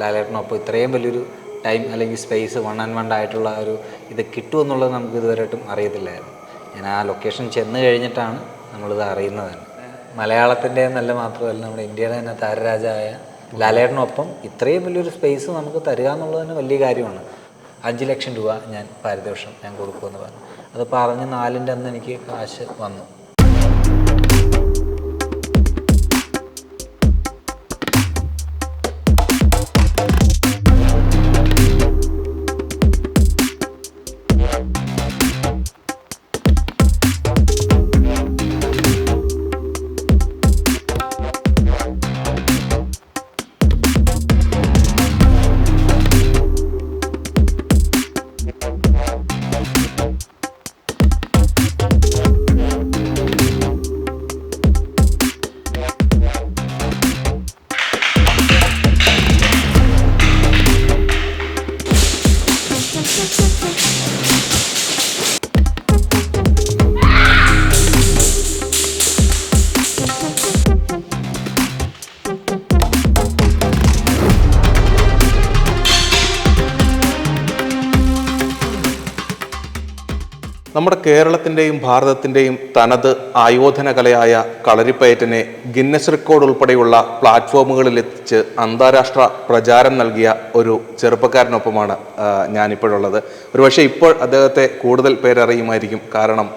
ലാലേട്ടനൊപ്പം ഇത്രയും വലിയൊരു ടൈം അല്ലെങ്കിൽ സ്പേസ് വൺ ആൻഡ് വൺ ആയിട്ടുള്ള ഒരു ഇത് കിട്ടുമെന്നുള്ളത് നമുക്ക് ഇതുവരെയായിട്ടും അറിയത്തില്ലായിരുന്നു. ഞാൻ ആ ലൊക്കേഷൻ ചെന്ന് കഴിഞ്ഞിട്ടാണ് നമ്മളിത് അറിയുന്നത് തന്നെ. മലയാളത്തിന്റെ നല്ല മാത്രമല്ല നമ്മുടെ ഇന്ത്യയുടെ തന്നെ താരരാജായ ലാലേട്ടനൊപ്പം ഇത്രയും വലിയൊരു സ്പേസ് നമുക്ക് തരിക എന്നുള്ളത് തന്നെ വലിയ കാര്യമാണ്. അഞ്ച് ലക്ഷം രൂപ ഞാൻ പാരിതോഷം ഞാൻ കൊടുക്കുമെന്ന് പറഞ്ഞു. അത് പറഞ്ഞ് നാലിന്റെ അന്ന് എനിക്ക് കാശ് വന്നു. നമ്മുടെ കേരളത്തിന്റെയും ഭാരതത്തിന്റെയും തനത് ആയോധന കലയായ കളരിപ്പയറ്റിനെ ഗിന്നസ് റെക്കോർഡ് ഉൾപ്പെടെയുള്ള പ്ലാറ്റ്ഫോമുകളിൽ എത്തിച്ച് അന്താരാഷ്ട്ര പ്രചാരം നൽകിയ ഒരു ചെറുപ്പക്കാരനൊപ്പമാണ് ഞാനിപ്പോഴുള്ളത്. ഒരുപക്ഷെ ഇപ്പോൾ അദ്ദേഹത്തെ കൂടുതൽ പേരറിയുമായിരിക്കും. കാരണം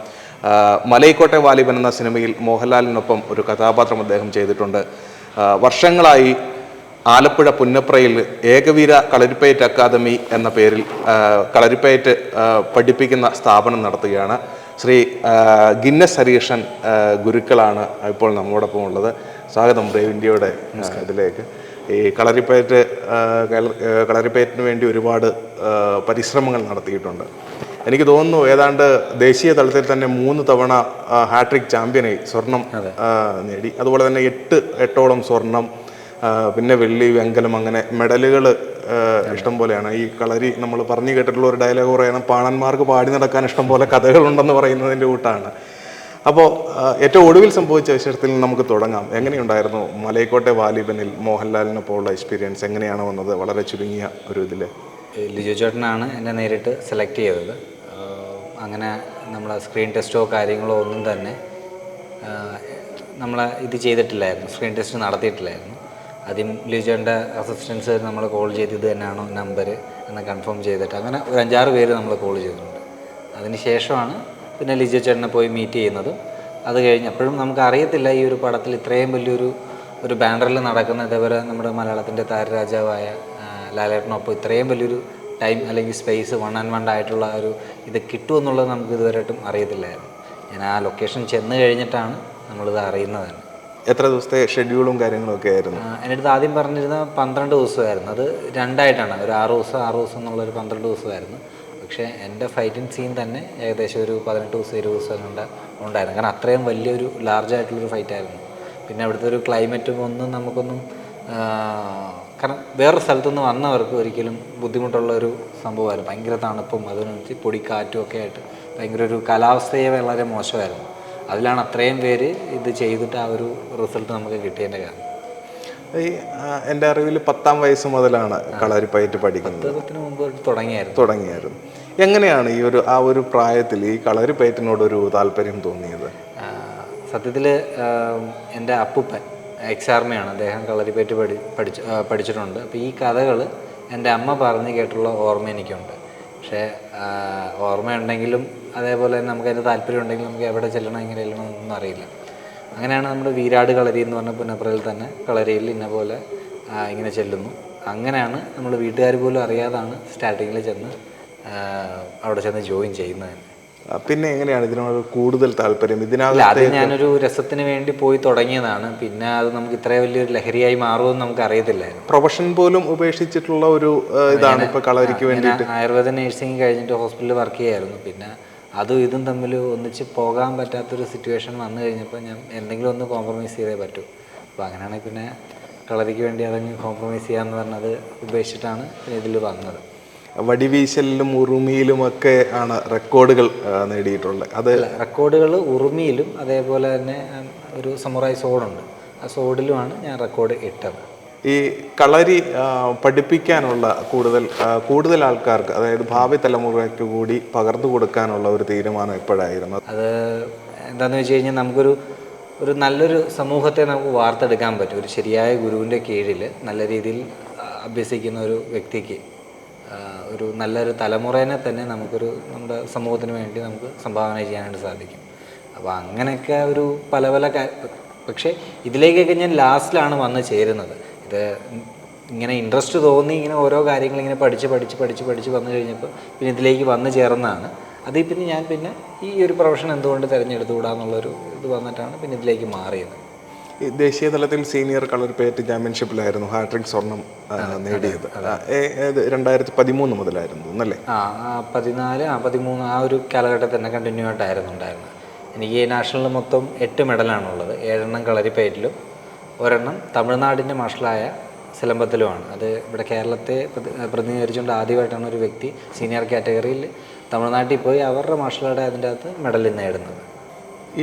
മലയിക്കോട്ടെ വാലിബൻ എന്ന സിനിമയിൽ മോഹൻലാലിനൊപ്പം ഒരു കഥാപാത്രം അദ്ദേഹം ചെയ്തിട്ടുണ്ട്. വർഷങ്ങളായി ആലപ്പുഴ പുന്നപ്രയിൽ ഏകവീര കളരിപ്പയറ്റ് അക്കാദമി എന്ന പേരിൽ കളരിപ്പയറ്റ് പഠിപ്പിക്കുന്ന സ്ഥാപനം നടത്തുകയാണ്. ശ്രീ ഗിന്നസ് ഹരീഷൻ ഗുരുക്കളാണ് ഇപ്പോൾ നമ്മോടൊപ്പം ഉള്ളത്. സ്വാഗതം ബ്രേവ് ഇന്ത്യയുടെ ഇതിലേക്ക്. ഈ കളരിപ്പയറ്റ് കളരിപ്പയറ്റിന് വേണ്ടി ഒരുപാട് പരിശ്രമങ്ങൾ നടത്തിയിട്ടുണ്ട്. എനിക്ക് തോന്നുന്നു ഏതാണ്ട് ദേശീയ തലത്തിൽ തന്നെ മൂന്ന് തവണ ഹാട്രിക് ചാമ്പ്യനായി സ്വർണം നേടി. അതുപോലെ തന്നെ എട്ട് എട്ടോളം സ്വർണം പിന്നെ വെള്ളി വെങ്കലം അങ്ങനെ മെഡലുകൾ ഇഷ്ടം പോലെയാണ്. ഈ കളരി നമ്മൾ പറഞ്ഞു കേട്ടിട്ടുള്ള ഒരു ഡയലോഗ് പറയുന്ന പാണന്മാർക്ക് പാടി നടക്കാൻ ഇഷ്ടം പോലെ കഥകളുണ്ടെന്ന് പറയുന്നതിന്റെ കൂട്ടാണ്. അപ്പോൾ ഏറ്റവും ഒടുവിൽ സംഭവിച്ച വിഷയത്തിൽ നമുക്ക് തുടങ്ങാം. എങ്ങനെയുണ്ടായിരുന്നു മലയക്കോട്ടെ വാലിബനിൽ മോഹൻലാലിനൊപ്പമുള്ള എക്സ്പീരിയൻസ് എങ്ങനെയാണ് വന്നത്? വളരെ ചുരുങ്ങിയ ഒരു ഇതിൽ ലിജു ചേട്ടനാണ് എന്നെ നേരിട്ട് സെലക്ട് ചെയ്തത്. അങ്ങനെ നമ്മളെ സ്ക്രീൻ ടെസ്റ്റോ കാര്യങ്ങളോ ഒന്നും തന്നെ നമ്മളെ ഇത് ചെയ്തിട്ടില്ലായിരുന്നു. സ്ക്രീൻ ടെസ്റ്റ് നടത്തിയിട്ടില്ലായിരുന്നു. ആദ്യം ലിജോന്റെ അസിസ്റ്റൻസ് നമ്മൾ കോൾ ചെയ്ത് ഇത് തന്നെയാണോ നമ്പർ എന്ന് കൺഫേം ചെയ്തിട്ട് അങ്ങനെ ഒരു അഞ്ചാറ് പേര് നമ്മൾ കോൾ ചെയ്തിട്ടുണ്ട്. അതിന് ശേഷമാണ് പിന്നെ ലിജോ ചേട്ടനെ പോയി മീറ്റ് ചെയ്യുന്നതും. അത് കഴിഞ്ഞ് അപ്പോഴും നമുക്ക് അറിയത്തില്ല ഈ ഒരു പടത്തിൽ ഇത്രയും വലിയൊരു ഒരു ബാനറിൽ നടക്കുന്ന ഇതേപോലെ നമ്മുടെ മലയാളത്തിന്റെ താരരാജാവായ ലാലേട്ടനൊപ്പം ഇത്രയും വലിയൊരു ടൈം അല്ലെങ്കിൽ സ്പേസ് വൺ ആൻഡ് വൺ ആയിട്ടുള്ള ഒരു ഇത് കിട്ടുമെന്നുള്ളത് നമുക്ക് ഇതുവരെയായിട്ടും അറിയത്തില്ലായിരുന്നു. ഞാൻ ആ ലൊക്കേഷൻ ചെന്ന് കഴിഞ്ഞിട്ടാണ് നമ്മളിത് അറിയുന്നത് തന്നെ. എത്ര ദിവസത്തെ ഷെഡ്യൂളും കാര്യങ്ങളും ഒക്കെ ആയിരുന്നു? എന്റെ അടുത്ത് ആദ്യം പറഞ്ഞിരുന്ന പന്ത്രണ്ട് ദിവസമായിരുന്നു. അത് രണ്ടായിട്ടാണ്. ഒരു ആറ് ദിവസം ആറ് ദിവസം എന്നുള്ളൊരു പന്ത്രണ്ട് ദിവസമായിരുന്നു. പക്ഷേ എന്റെ ഫൈറ്റിംഗ് സീൻ തന്നെ ഏകദേശം ഒരു പതിനെട്ട് ദിവസം ഇരുപത് ദിവസം കൊണ്ട് ഉണ്ടായിരുന്നു. കാരണം അത്രയും വലിയൊരു ആയിട്ടുള്ളൊരു ഫൈറ്റായിരുന്നു പിന്നെ അവിടുത്തെ ഒരു ക്ലൈമറ്റും ഒന്നും നമുക്കൊന്നും കാരണം വേറൊരു സ്ഥലത്തുനിന്ന് വന്നവർക്ക് ഒരിക്കലും ബുദ്ധിമുട്ടുള്ള ഒരു സംഭവമായിരുന്നു. ഭയങ്കര തണുപ്പും അതിനനുസരിച്ച് പൊടിക്കാറ്റും ഒക്കെ ആയിട്ട് ഭയങ്കര ഒരു കാലാവസ്ഥയെ വളരെ മോശമായിരുന്നു. അതിലാണ് അത്രയും പേര് ഇത് ചെയ്തിട്ട് ആ ഒരു റിസൾട്ട് നമുക്ക് കിട്ടിയതിന്റെ കാരണം. ഈ എന്റെ അറിവിൽ പത്താം വയസ്സ് മുതലാണ് കളരിപ്പയറ്റ് പഠിക്കുന്നത്. തുടങ്ങിയായിരുന്നു. തുടങ്ങിയായിരുന്നു. എങ്ങനെയാണ് ഈ ഒരു ആ ഒരു പ്രായത്തിൽ ഈ കളരിപ്പയറ്റിനോട് ഒരു താല്പര്യം തോന്നിയത്? സത്യത്തിൽ എന്റെ അപ്പൂപ്പൻ എക്സ് ആർമിയാണ് അദ്ദേഹം കളരിപ്പയറ്റ് പഠി പഠിച്ച് പഠിച്ചിട്ടുണ്ട്. അപ്പോൾ ഈ കഥകൾ എന്റെ അമ്മ പറഞ്ഞ് കേട്ടുള്ള ഓർമ്മ എനിക്കുണ്ട്. പക്ഷേ ഓർമ്മയുണ്ടെങ്കിലും അതേപോലെ തന്നെ നമുക്ക് അതിന്റെ താല്പര്യം ഉണ്ടെങ്കിലും നമുക്ക് എവിടെ ചെല്ലണം എങ്ങനെ ചെല്ലണം എന്നൊന്നും അറിയില്ല. അങ്ങനെയാണ് നമ്മുടെ വീരാട് കളരി എന്ന് പറഞ്ഞ പുനപ്രയിൽ തന്നെ കളരിയിൽ ഇന്ന പോലെ ഇങ്ങനെ ചെല്ലുന്നു. അങ്ങനെയാണ് നമ്മൾ വീട്ടുകാർ പോലും അറിയാതാണ് സ്റ്റാർട്ടിങ്ങിൽ ചെന്ന് അവിടെ ചെന്ന് ജോയിൻ ചെയ്യുന്നത്. പിന്നെ എങ്ങനെയാണ് ഇതിനോട് കൂടുതൽ താല്പര്യം? ഇതിനകത്ത് അത് ഞാനൊരു രസത്തിന് വേണ്ടി പോയി തുടങ്ങിയതാണ്. പിന്നെ അത് നമുക്ക് ഇത്ര വലിയൊരു ലഹരിയായി മാറുമെന്ന് നമുക്ക് അറിയത്തില്ലായിരുന്നു പ്രൊഫഷൻ പോലും ഉപേക്ഷിച്ചിട്ടുള്ള ഒരു ഇതാണ് ഇപ്പൊ കളരിക്ക് വേണ്ടി ആയുർവേദ നഴ്സിംഗ് കഴിഞ്ഞിട്ട് ഹോസ്പിറ്റലിൽ വർക്ക് ചെയ്യായിരുന്നു. പിന്നെ അതും ഇതും തമ്മിൽ ഒന്നിച്ച് പോകാൻ പറ്റാത്തൊരു സിറ്റുവേഷൻ വന്നു കഴിഞ്ഞപ്പോൾ ഞാൻ എന്തെങ്കിലും ഒന്ന് കോംപ്രമൈസ് ചെയ്തേ പറ്റൂ. അപ്പോൾ അങ്ങനെയാണെങ്കിൽ പിന്നെ കളരിക്ക് വേണ്ടി അതങ്ങ് കോംപ്രമൈസ് ചെയ്യാമെന്ന് പറഞ്ഞത് ഉപേക്ഷിച്ചിട്ടാണ് പിന്നെ ഇതിൽ വന്നത്. വടിവീശലിലും ഉറുമിയിലും ഒക്കെ ആണ് റെക്കോർഡുകൾ നേടിയിട്ടുള്ളത്. അത് റെക്കോർഡുകൾ ഉറുമിയിലും അതേപോലെ തന്നെ ഒരു സമുറായി സോഡുണ്ട്. ആ സോഡിലുമാണ് ഞാൻ റെക്കോർഡ് ഇട്ടത്. ഈ കളരി പഠിപ്പിക്കാനുള്ള കൂടുതൽ കൂടുതൽ ആൾക്കാർക്ക് അതായത് ഭാവി തലമുറയ്ക്ക് കൂടി പകർന്നു കൊടുക്കാനുള്ള ഒരു തീരുമാനം എപ്പോഴായിരുന്നു? അത് എന്താണെന്ന് വെച്ച് കഴിഞ്ഞാൽ നമുക്കൊരു ഒരു നല്ലൊരു സമൂഹത്തെ നമുക്ക് വാർത്തെടുക്കാൻ പറ്റും. ഒരു ശരിയായ ഗുരുവിന്റെ കീഴിൽ നല്ല രീതിയിൽ അഭ്യസിക്കുന്ന ഒരു വ്യക്തിക്ക്. ഒരു നല്ലൊരു തലമുറേനെ തന്നെ നമുക്കൊരു നമ്മുടെ സമൂഹത്തിന് വേണ്ടി നമുക്ക് സംഭാവന ചെയ്യാനായിട്ട് സാധിക്കും. അപ്പോൾ അങ്ങനെയൊക്കെ ഒരു പല പല പക്ഷേ ഇതിലേക്കൊക്കെ ഞാൻ ലാസ്റ്റിലാണ് വന്ന് ചേരുന്നത്. ഇത് ഇങ്ങനെ ഇൻട്രസ്റ്റ് തോന്നി ഇങ്ങനെ ഓരോ കാര്യങ്ങൾ ഇങ്ങനെ പഠിച്ച് പഠിച്ച് പഠിച്ച് പഠിച്ച് വന്നു കഴിഞ്ഞപ്പോൾ പിന്നെ ഇതിലേക്ക് വന്ന് ചേർന്നതാണ്. അതിൽ പിന്നെ ഞാൻ പിന്നെ ഈ ഒരു പ്രൊഫഷൻ എന്തുകൊണ്ട് തിരഞ്ഞെടുത്തുകൂടാന്നുള്ളൊരു ഇത് വന്നിട്ടാണ് പിന്നെ ഇതിലേക്ക് മാറിയത്. ദേശീയ തലത്തിൽ സീനിയർ കളരിപ്പയറ്റ് ചാമ്പ്യൻഷിപ്പിലായിരുന്നു ഹാട്രിക് സ്വർണം നേടിയത്. രണ്ടായിരത്തി പതിമൂന്ന് മുതലായിരുന്നു എന്നല്ലേ? ആ പതിനാല് ആ പതിമൂന്ന് ആ ഒരു കാലഘട്ടത്തിൽ തന്നെ കണ്ടിന്യൂ ആയിട്ടായിരുന്നു ഉണ്ടായിരുന്നത്. എനിക്ക് ഈ നാഷണലിൽ മൊത്തം എട്ട് മെഡലാണുള്ളത് ഏഴെണ്ണം കളരിപ്പയറ്റിലും ഒരെണ്ണം തമിഴ്നാടിന്റെ മാഷലായ സിലമ്പത്തിലുമാണ് അത് ഇവിടെ കേരളത്തെ പ്രതിനിധീകരിച്ചുകൊണ്ട് ആദ്യമായിട്ടാണ് ഒരു വ്യക്തി സീനിയർ കാറ്റഗറിയിൽ തമിഴ്നാട്ടിൽ പോയി അവരുടെ മാഷലാടെ അതിന്റെ അകത്ത് മെഡൽ നേടുന്നത്.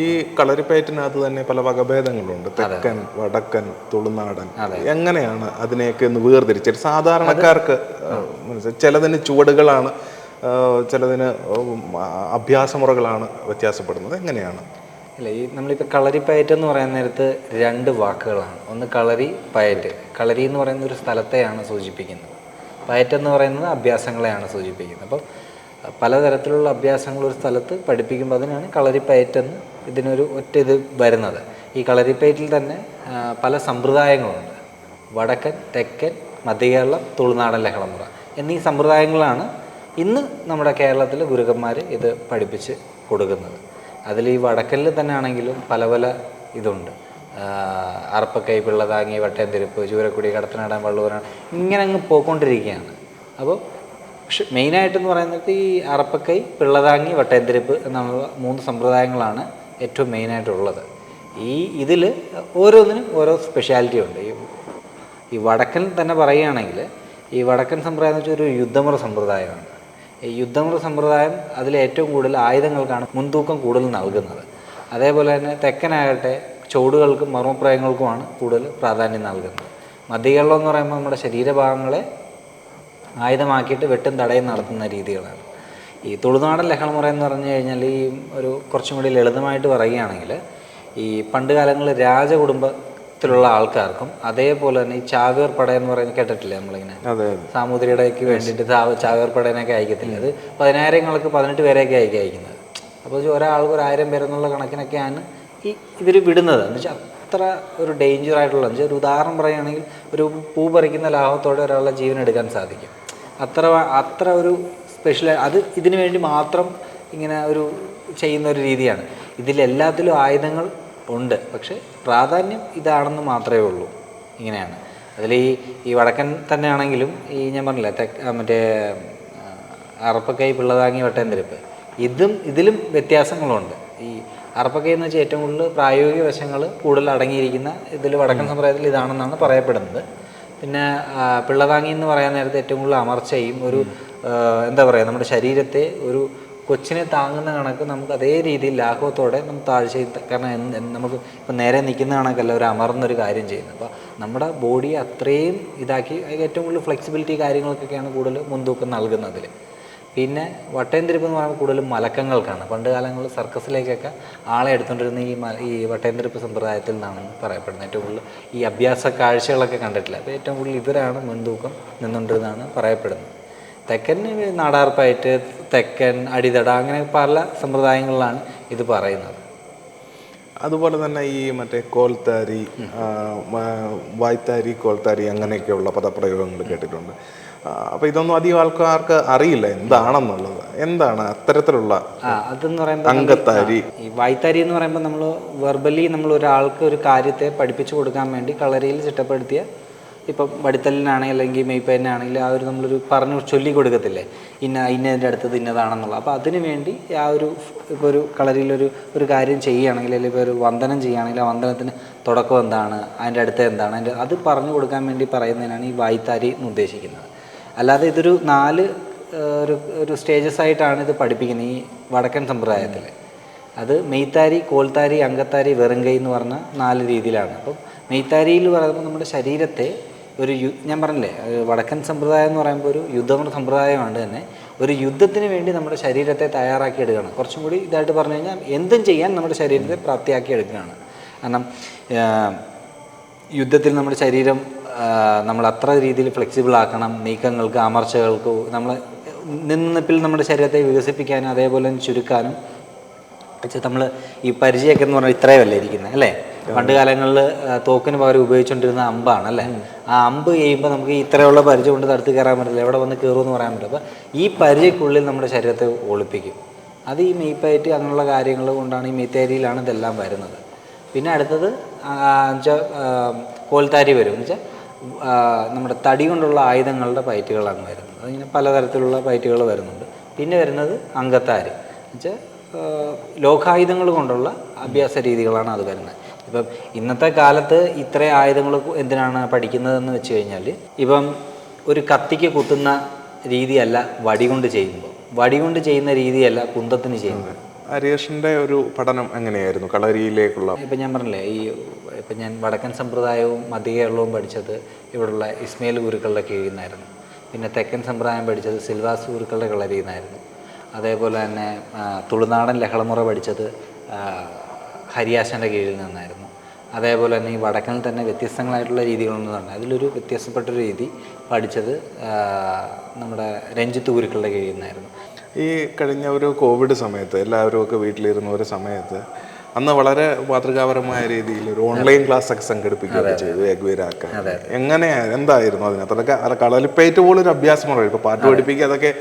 ഈ കളരിപ്പയറ്റിനകത്ത് തന്നെ പല വകഭേദങ്ങളുണ്ട്. തെക്കൻ വടക്കൻ തുളുനാടൻ എങ്ങനെയാണ് അതിനെയൊക്കെ ഒന്ന് വേർതിരിച്ചത്? സാധാരണക്കാർക്ക് മനസ്സിലായി. ചിലതിന് ചുവടുകളാണ് ചിലതിന് അഭ്യാസമുറകളാണ് വ്യത്യാസപ്പെടുന്നത്. എങ്ങനെയാണ്? അല്ല ഈ നമ്മളിപ്പോൾ കളരി പയറ്റ് എന്ന് പറയുന്ന നേരത്ത് രണ്ട് വാക്കുകളാണ്. ഒന്ന് കളരി പയറ്റ്. കളരി എന്ന് പറയുന്ന ഒരു സ്ഥലത്തെയാണ് സൂചിപ്പിക്കുന്നത്. പയറ്റ് എന്ന് പറയുന്നത് അഭ്യാസങ്ങളെയാണ് സൂചിപ്പിക്കുന്നത്. അപ്പം പലതരത്തിലുള്ള അഭ്യാസങ്ങൾ ഒരു സ്ഥലത്ത് പഠിപ്പിക്കുമ്പോൾ അതിനാണ് കളരിപ്പയറ്റെന്ന് ഇതിനൊരു ഒറ്റ ഇത് വരുന്നത്. ഈ കളരിപ്പേറ്റിൽ തന്നെ പല സമ്പ്രദായങ്ങളുണ്ട്. വടക്കൻ തെക്കൻ മധ്യകേരളം തുളുനാടൻ ലഹളമുറ എന്നീ സമ്പ്രദായങ്ങളാണ് ഇന്ന് നമ്മുടെ കേരളത്തിലെ ഗുരുക്കന്മാർ ഇത് പഠിപ്പിച്ച് കൊടുക്കുന്നത്. അതിൽ ഈ വടക്കലിൽ തന്നെ ആണെങ്കിലും പല പല ഇതുണ്ട്. അറപ്പക്കൈ പിള്ളതാങ്ങി വട്ടയന്തിരിപ്പ് ചൂരക്കുടി കടത്തനാടൻ വള്ളൂരാണ് ഇങ്ങനെ അങ്ങ് പോയിക്കൊണ്ടിരിക്കുകയാണ്. അപ്പോൾ പക്ഷെ മെയിനായിട്ടെന്ന് പറയുന്നത് ഈ അറപ്പക്കൈ പിള്ളതാങ്ങി വട്ടയന്തിരിപ്പ് എന്നുള്ള മൂന്ന് സമ്പ്രദായങ്ങളാണ് ഏറ്റവും മെയിനായിട്ടുള്ളത്. ഈ ഇതിൽ ഓരോന്നിനും ഓരോ സ്പെഷ്യാലിറ്റി ഉണ്ട്. ഈ വടക്കൻ തന്നെ പറയുകയാണെങ്കിൽ ഈ വടക്കൻ സമ്പ്രദായം എന്ന് വെച്ചാൽ ഒരു യുദ്ധമുറ സമ്പ്രദായമാണ്. ഈ യുദ്ധമുറ സമ്പ്രദായം അതിൽ ഏറ്റവും കൂടുതൽ ആയുധങ്ങൾക്കാണ് മുൻതൂക്കം കൂടുതൽ നൽകുന്നത്. അതേപോലെ തന്നെ തെക്കനാകട്ടെ ചുവടുകൾക്കും മർമ്മപ്രായങ്ങൾക്കുമാണ് കൂടുതൽ പ്രാധാന്യം നൽകുന്നത്. മദ്യകേരളം എന്ന് പറയുമ്പോൾ നമ്മുടെ ശരീരഭാഗങ്ങളെ ആയുധമാക്കിയിട്ട് വെട്ടും തടയും നടത്തുന്ന രീതികളാണ്. ഈ തുളുനാടൻ ലഹളമുറ എന്ന് പറഞ്ഞു കഴിഞ്ഞാൽ ഈ ഒരു കുറച്ചും കൂടി ലളിതമായിട്ട് പറയുകയാണെങ്കിൽ ഈ പണ്ട് കാലങ്ങളിൽ രാജകുടുംബത്തിലുള്ള ആൾക്കാർക്കും അതേപോലെ തന്നെ ഈ ചാവേർ പട എന്ന് പറയുന്നത് കേട്ടിട്ടില്ലേ നമ്മളിങ്ങനെ? സാമൂതിരിയുടെയൊക്കെ വേണ്ടിയിട്ട് ചാവ- ചാവേർ പടേനൊക്കെ അയക്കത്തില്ല? അത് പതിനായിരങ്ങൾക്ക് പതിനെട്ട് പേരെയൊക്കെ അയക്കുക അയക്കുന്നത്. അപ്പോൾ ഒരാൾക്ക് ഒരു ആയിരം പേരെന്നുള്ള കണക്കിനൊക്കെയാണ് ഈ ഇവർ വിടുന്നത്. എന്ന് വെച്ചാൽ അത്ര ഒരു ഡേഞ്ചർ ആയിട്ടുള്ള വെച്ചാൽ ഒരു ഉദാഹരണം പറയുകയാണെങ്കിൽ ഒരു പൂ പറിക്കുന്ന ലാഭത്തോടെ ഒരാളുടെ ജീവൻ എടുക്കാൻ സാധിക്കും. അത്ര അത്ര ഒരു സ്പെഷ്യൽ അത് ഇതിനു വേണ്ടി മാത്രം ഇങ്ങനെ ഒരു ചെയ്യുന്ന ഒരു രീതിയാണ്. ഇതിലെല്ലാത്തിലും ആയുധങ്ങൾ ഉണ്ട്. പക്ഷേ പ്രാധാന്യം ഇതാണെന്ന് മാത്രമേ ഉള്ളൂ. ഇങ്ങനെയാണ്. അതിൽ ഈ ഈ വടക്കൻ തന്നെ ആണെങ്കിലും ഈ ഞാൻ പറഞ്ഞില്ല തെക്ക് മറ്റേ അറപ്പക്കൈ പിള്ളതാങ്ങി വട്ടേന്തിരിപ്പ്. ഇതും ഇതിലും വ്യത്യാസങ്ങളുണ്ട്. ഈ അറപ്പക്കൈ എന്ന് വെച്ചാൽ ഏറ്റവും കൂടുതൽ പ്രായോഗിക വശങ്ങൾ കൂടുതൽ അടങ്ങിയിരിക്കുന്ന ഇതിൽ വടക്കൻ സമ്പ്രദായത്തിൽ ഇതാണെന്നാണ് പറയപ്പെടുന്നത്. പിന്നെ പിള്ളതാങ്ങി എന്ന് പറയാൻ നേരത്തെ ഏറ്റവും കൂടുതൽ അമർച്ചയും ഒരു എന്താ പറയുക നമ്മുടെ ശരീരത്തെ ഒരു കൊച്ചിനെ താങ്ങുന്ന കണക്ക് നമുക്ക് അതേ രീതിയിൽ ലാഘവത്തോടെ നമുക്ക് താഴ്ചയിൽ കാരണം നമുക്ക് ഇപ്പം നേരെ നിൽക്കുന്ന കണക്കല്ല ഒരു അമർന്നൊരു കാര്യം ചെയ്യുന്നത്. അപ്പോൾ നമ്മുടെ ബോഡി അത്രയും ഇതാക്കി ഏറ്റവും കൂടുതൽ ഫ്ലെക്സിബിലിറ്റി കാര്യങ്ങൾക്കൊക്കെയാണ് കൂടുതൽ മുൻതൂക്കം നൽകുന്നതിൽ. പിന്നെ വട്ടയന്തിരിപ്പ് എന്ന് പറയുമ്പോൾ കൂടുതലും മലക്കങ്ങൾക്കാണ്. പണ്ട് കാലങ്ങളിൽ സർക്കസിലേക്കൊക്കെ ആളെ എടുത്തുകൊണ്ടിരുന്ന ഈ മ ഈ വട്ടയന്തിരിപ്പ് സമ്പ്രദായത്തിൽ നിന്നാണ് പറയപ്പെടുന്നത്. ഏറ്റവും കൂടുതൽ ഈ അഭ്യാസ കാഴ്ചകളൊക്കെ കണ്ടിട്ടില്ല. അപ്പോൾ ഏറ്റവും കൂടുതൽ ഇവരാണ് മുൻതൂക്കം നിന്നുകൊണ്ടിരുന്നതാണ് പറയപ്പെടുന്നത്. തെക്കൻ നാടാർപ്പായിട്ട് തെക്കൻ അടിതട അങ്ങനെ പല സമ്പ്രദായങ്ങളിലാണ് ഇത് പറയുന്നത്. അതുപോലെ തന്നെ ഈ മറ്റേ കോൽത്താരി വായ്ത്താരി കോൽത്താരി അങ്ങനെയൊക്കെയുള്ള പദപ്രയോഗങ്ങൾ കേട്ടിട്ടുണ്ട്. അപ്പോൾ ഇതൊന്നും അധികം ആൾക്കാർക്ക് അറിയില്ല എന്താണെന്നുള്ളത്. എന്താണ് അത്തരത്തിലുള്ള അതെന്ന് പറയുമ്പോൾ അങ്കത്താരി ഈ വായ്ത്താരി എന്ന് പറയുമ്പോൾ നമ്മൾ വെർബലി നമ്മൾ ഒരാൾക്ക് ഒരു കാര്യത്തെ പഠിപ്പിച്ചു കൊടുക്കാൻ വേണ്ടി കളരിയിൽ ചിട്ടപ്പെടുത്തിയ ഇപ്പം വടിത്തലിനാണെങ്കിൽ അല്ലെങ്കിൽ മെയ്പ്പേനാണെങ്കിൽ ആ ഒരു നമ്മളൊരു പറഞ്ഞു ചൊല്ലി കൊടുക്കത്തില്ലേ ഇന്ന ഇന്നതിന്റെ അടുത്തത് ഇന്നതാണെന്നുള്ള. അപ്പോൾ അതിനു വേണ്ടി ആ ഒരു ഇപ്പോൾ ഒരു കളരിയിലൊരു ഒരു കാര്യം ചെയ്യുകയാണെങ്കിൽ അല്ലെങ്കിൽ ഇപ്പോൾ ഒരു വന്ദനം ചെയ്യുകയാണെങ്കിൽ ആ വന്ദനത്തിന് തുടക്കം എന്താണ്? അതിന്റെ അടുത്ത് എന്താണ്? അതിന്റെ അത് പറഞ്ഞു കൊടുക്കാൻ വേണ്ടി പറയുന്നതിനാണ് ഈ വായ്ത്താരി എന്ന് ഉദ്ദേശിക്കുന്നത്. അല്ലാതെ ഇതൊരു നാല് ഒരു ഒരു സ്റ്റേജസ് ആയിട്ടാണ് ഇത് പഠിപ്പിക്കുന്നത് ഈ വടക്കൻ സമ്പ്രദായത്തിൽ അത് മെയ്ത്താരി കോൽത്താരി അങ്കത്താരി വെറുങ്കൈ എന്ന് പറഞ്ഞ നാല് രീതിയിലാണ്. അപ്പം മെയ്ത്താരിയിൽ പറയുമ്പോൾ നമ്മുടെ ശരീരത്തെ ഒരു യു ഞാൻ പറഞ്ഞില്ലേ വടക്കൻ സമ്പ്രദായം എന്ന് പറയുമ്പോൾ ഒരു യുദ്ധ സമ്പ്രദായമാണ് തന്നെ ഒരു യുദ്ധത്തിന് വേണ്ടി നമ്മുടെ ശരീരത്തെ തയ്യാറാക്കി എടുക്കണം. കുറച്ചും കൂടി ഇതായിട്ട് പറഞ്ഞു കഴിഞ്ഞാൽ എന്തും ചെയ്യാൻ നമ്മുടെ ശരീരത്തെ പ്രാപ്തിയാക്കി എടുക്കുകയാണ്. കാരണം യുദ്ധത്തിൽ നമ്മുടെ ശരീരം നമ്മൾ അത്ര രീതിയിൽ ഫ്ലെക്സിബിൾ ആക്കണം നീക്കങ്ങൾക്ക് അമർച്ചകൾക്ക് നമ്മൾ നിന്നിപ്പിൽ നമ്മുടെ ശരീരത്തെ വികസിപ്പിക്കാനും അതേപോലെ ചുരുക്കാനും. വെച്ചാൽ നമ്മൾ ഈ പരിചയമൊക്കെ എന്ന് പറഞ്ഞാൽ ഇത്രയല്ലേ ഇരിക്കുന്നത് അല്ലേ? പണ്ട് കാലങ്ങളിൽ തോക്കിന് പകരം ഉപയോഗിച്ചുകൊണ്ടിരുന്ന അമ്പാണ് അല്ലേ? ആ അമ്പ് ചെയ്യുമ്പോൾ നമുക്ക് ഇത്രയുള്ള പരിചയം കൊണ്ട് തടുത്ത് കയറാൻ പറ്റില്ല. എവിടെ വന്ന് കയറുമെന്ന് പറയാൻ പറ്റില്ല. അപ്പോൾ ഈ പരിചയക്കുള്ളിൽ നമ്മുടെ ശരീരത്തെ ഒളിപ്പിക്കും. അത് ഈ മെയ്പ്പയറ്റ് അങ്ങനെയുള്ള കാര്യങ്ങൾ കൊണ്ടാണ് ഈ മെയ്ത്തേരിയിലാണ് ഇതെല്ലാം വരുന്നത്. പിന്നെ അടുത്തത് വെച്ചാൽ കോൽത്താരി വരും. എന്ന് വെച്ചാൽ നമ്മുടെ തടി കൊണ്ടുള്ള ആയുധങ്ങളുടെ പയറ്റുകളാണ് വരുന്നത്. അതിങ്ങനെ പലതരത്തിലുള്ള പയറ്റുകൾ വരുന്നുണ്ട്. പിന്നെ വരുന്നത് അങ്കത്താരി എന്നുവെച്ചാൽ ലോകായുധങ്ങൾ കൊണ്ടുള്ള അഭ്യാസ രീതികളാണ് അത് വരുന്നത്. ഇപ്പം ഇന്നത്തെ കാലത്ത് ഇത്ര ആയുധങ്ങൾ എന്തിനാണ് പഠിക്കുന്നതെന്ന് വെച്ച് കഴിഞ്ഞാൽ ഇപ്പം ഒരു കത്തിക്ക് കുത്തുന്ന രീതിയല്ല വടി കൊണ്ട് ചെയ്യുമ്പോൾ വടി കൊണ്ട് ചെയ്യുന്ന രീതിയല്ല കുന്തത്തിന് ചെയ്യുന്നത്. ഹരികൃഷ്ണന്റെ ഒരു പഠനം എങ്ങനെയായിരുന്നു? കളരിയിലേക്കുള്ള ഇപ്പം ഞാൻ പറഞ്ഞില്ലേ ഈ ഇപ്പം ഞാൻ വടക്കൻ സമ്പ്രദായവും മധ്യകേരളവും പഠിച്ചത് ഇവിടെയുള്ള ഇസ്മയിൽ ഗുരുക്കളുടെ കീഴിൽ നിന്നായിരുന്നു. പിന്നെ തെക്കൻ സമ്പ്രദായം പഠിച്ചത് സിൽവാസ് ഗുരുക്കളുടെ കളരിയിൽ നിന്നായിരുന്നു. അതേപോലെ തന്നെ തുളുനാടൻ ലഹളമുറ പഠിച്ചത് ഹരിയാശന്റെ കീഴിൽ നിന്നായിരുന്നു. അതേപോലെ തന്നെ ഈ വടക്കൻ തന്നെ വ്യത്യസ്തങ്ങളായിട്ടുള്ള രീതികളെന്ന് പറഞ്ഞാൽ അതിലൊരു വ്യത്യസ്തപ്പെട്ടൊരു രീതി പഠിച്ചത് നമ്മുടെ രഞ്ജിത്ത് ഗുരുക്കളുടെ കീഴിൽ നിന്നായിരുന്നു. ഈ കഴിഞ്ഞ ഒരു കോവിഡ് സമയത്ത് എല്ലാവരും ഒക്കെ വീട്ടിലിരുന്ന ഒരു സമയത്ത് അന്ന് വളരെ മാതൃകാപരമായ രീതിയിൽ ഒരു ഓൺലൈൻ ക്ലാസ് ഒക്കെ സംഘടിപ്പിക്കുകയൊക്കെ ചെയ്തു യഗ്വീരാക്ക എങ്ങനെയാണ് എന്തായിരുന്നു അതിനകത്ത്? അതൊക്കെ അത് കളലിപ്പയറ്റ് പോലൊരു ഒരു അഭ്യാസം പറയും ഇപ്പോൾ പാട്ട് പഠിപ്പിക്കുക അതൊക്കെ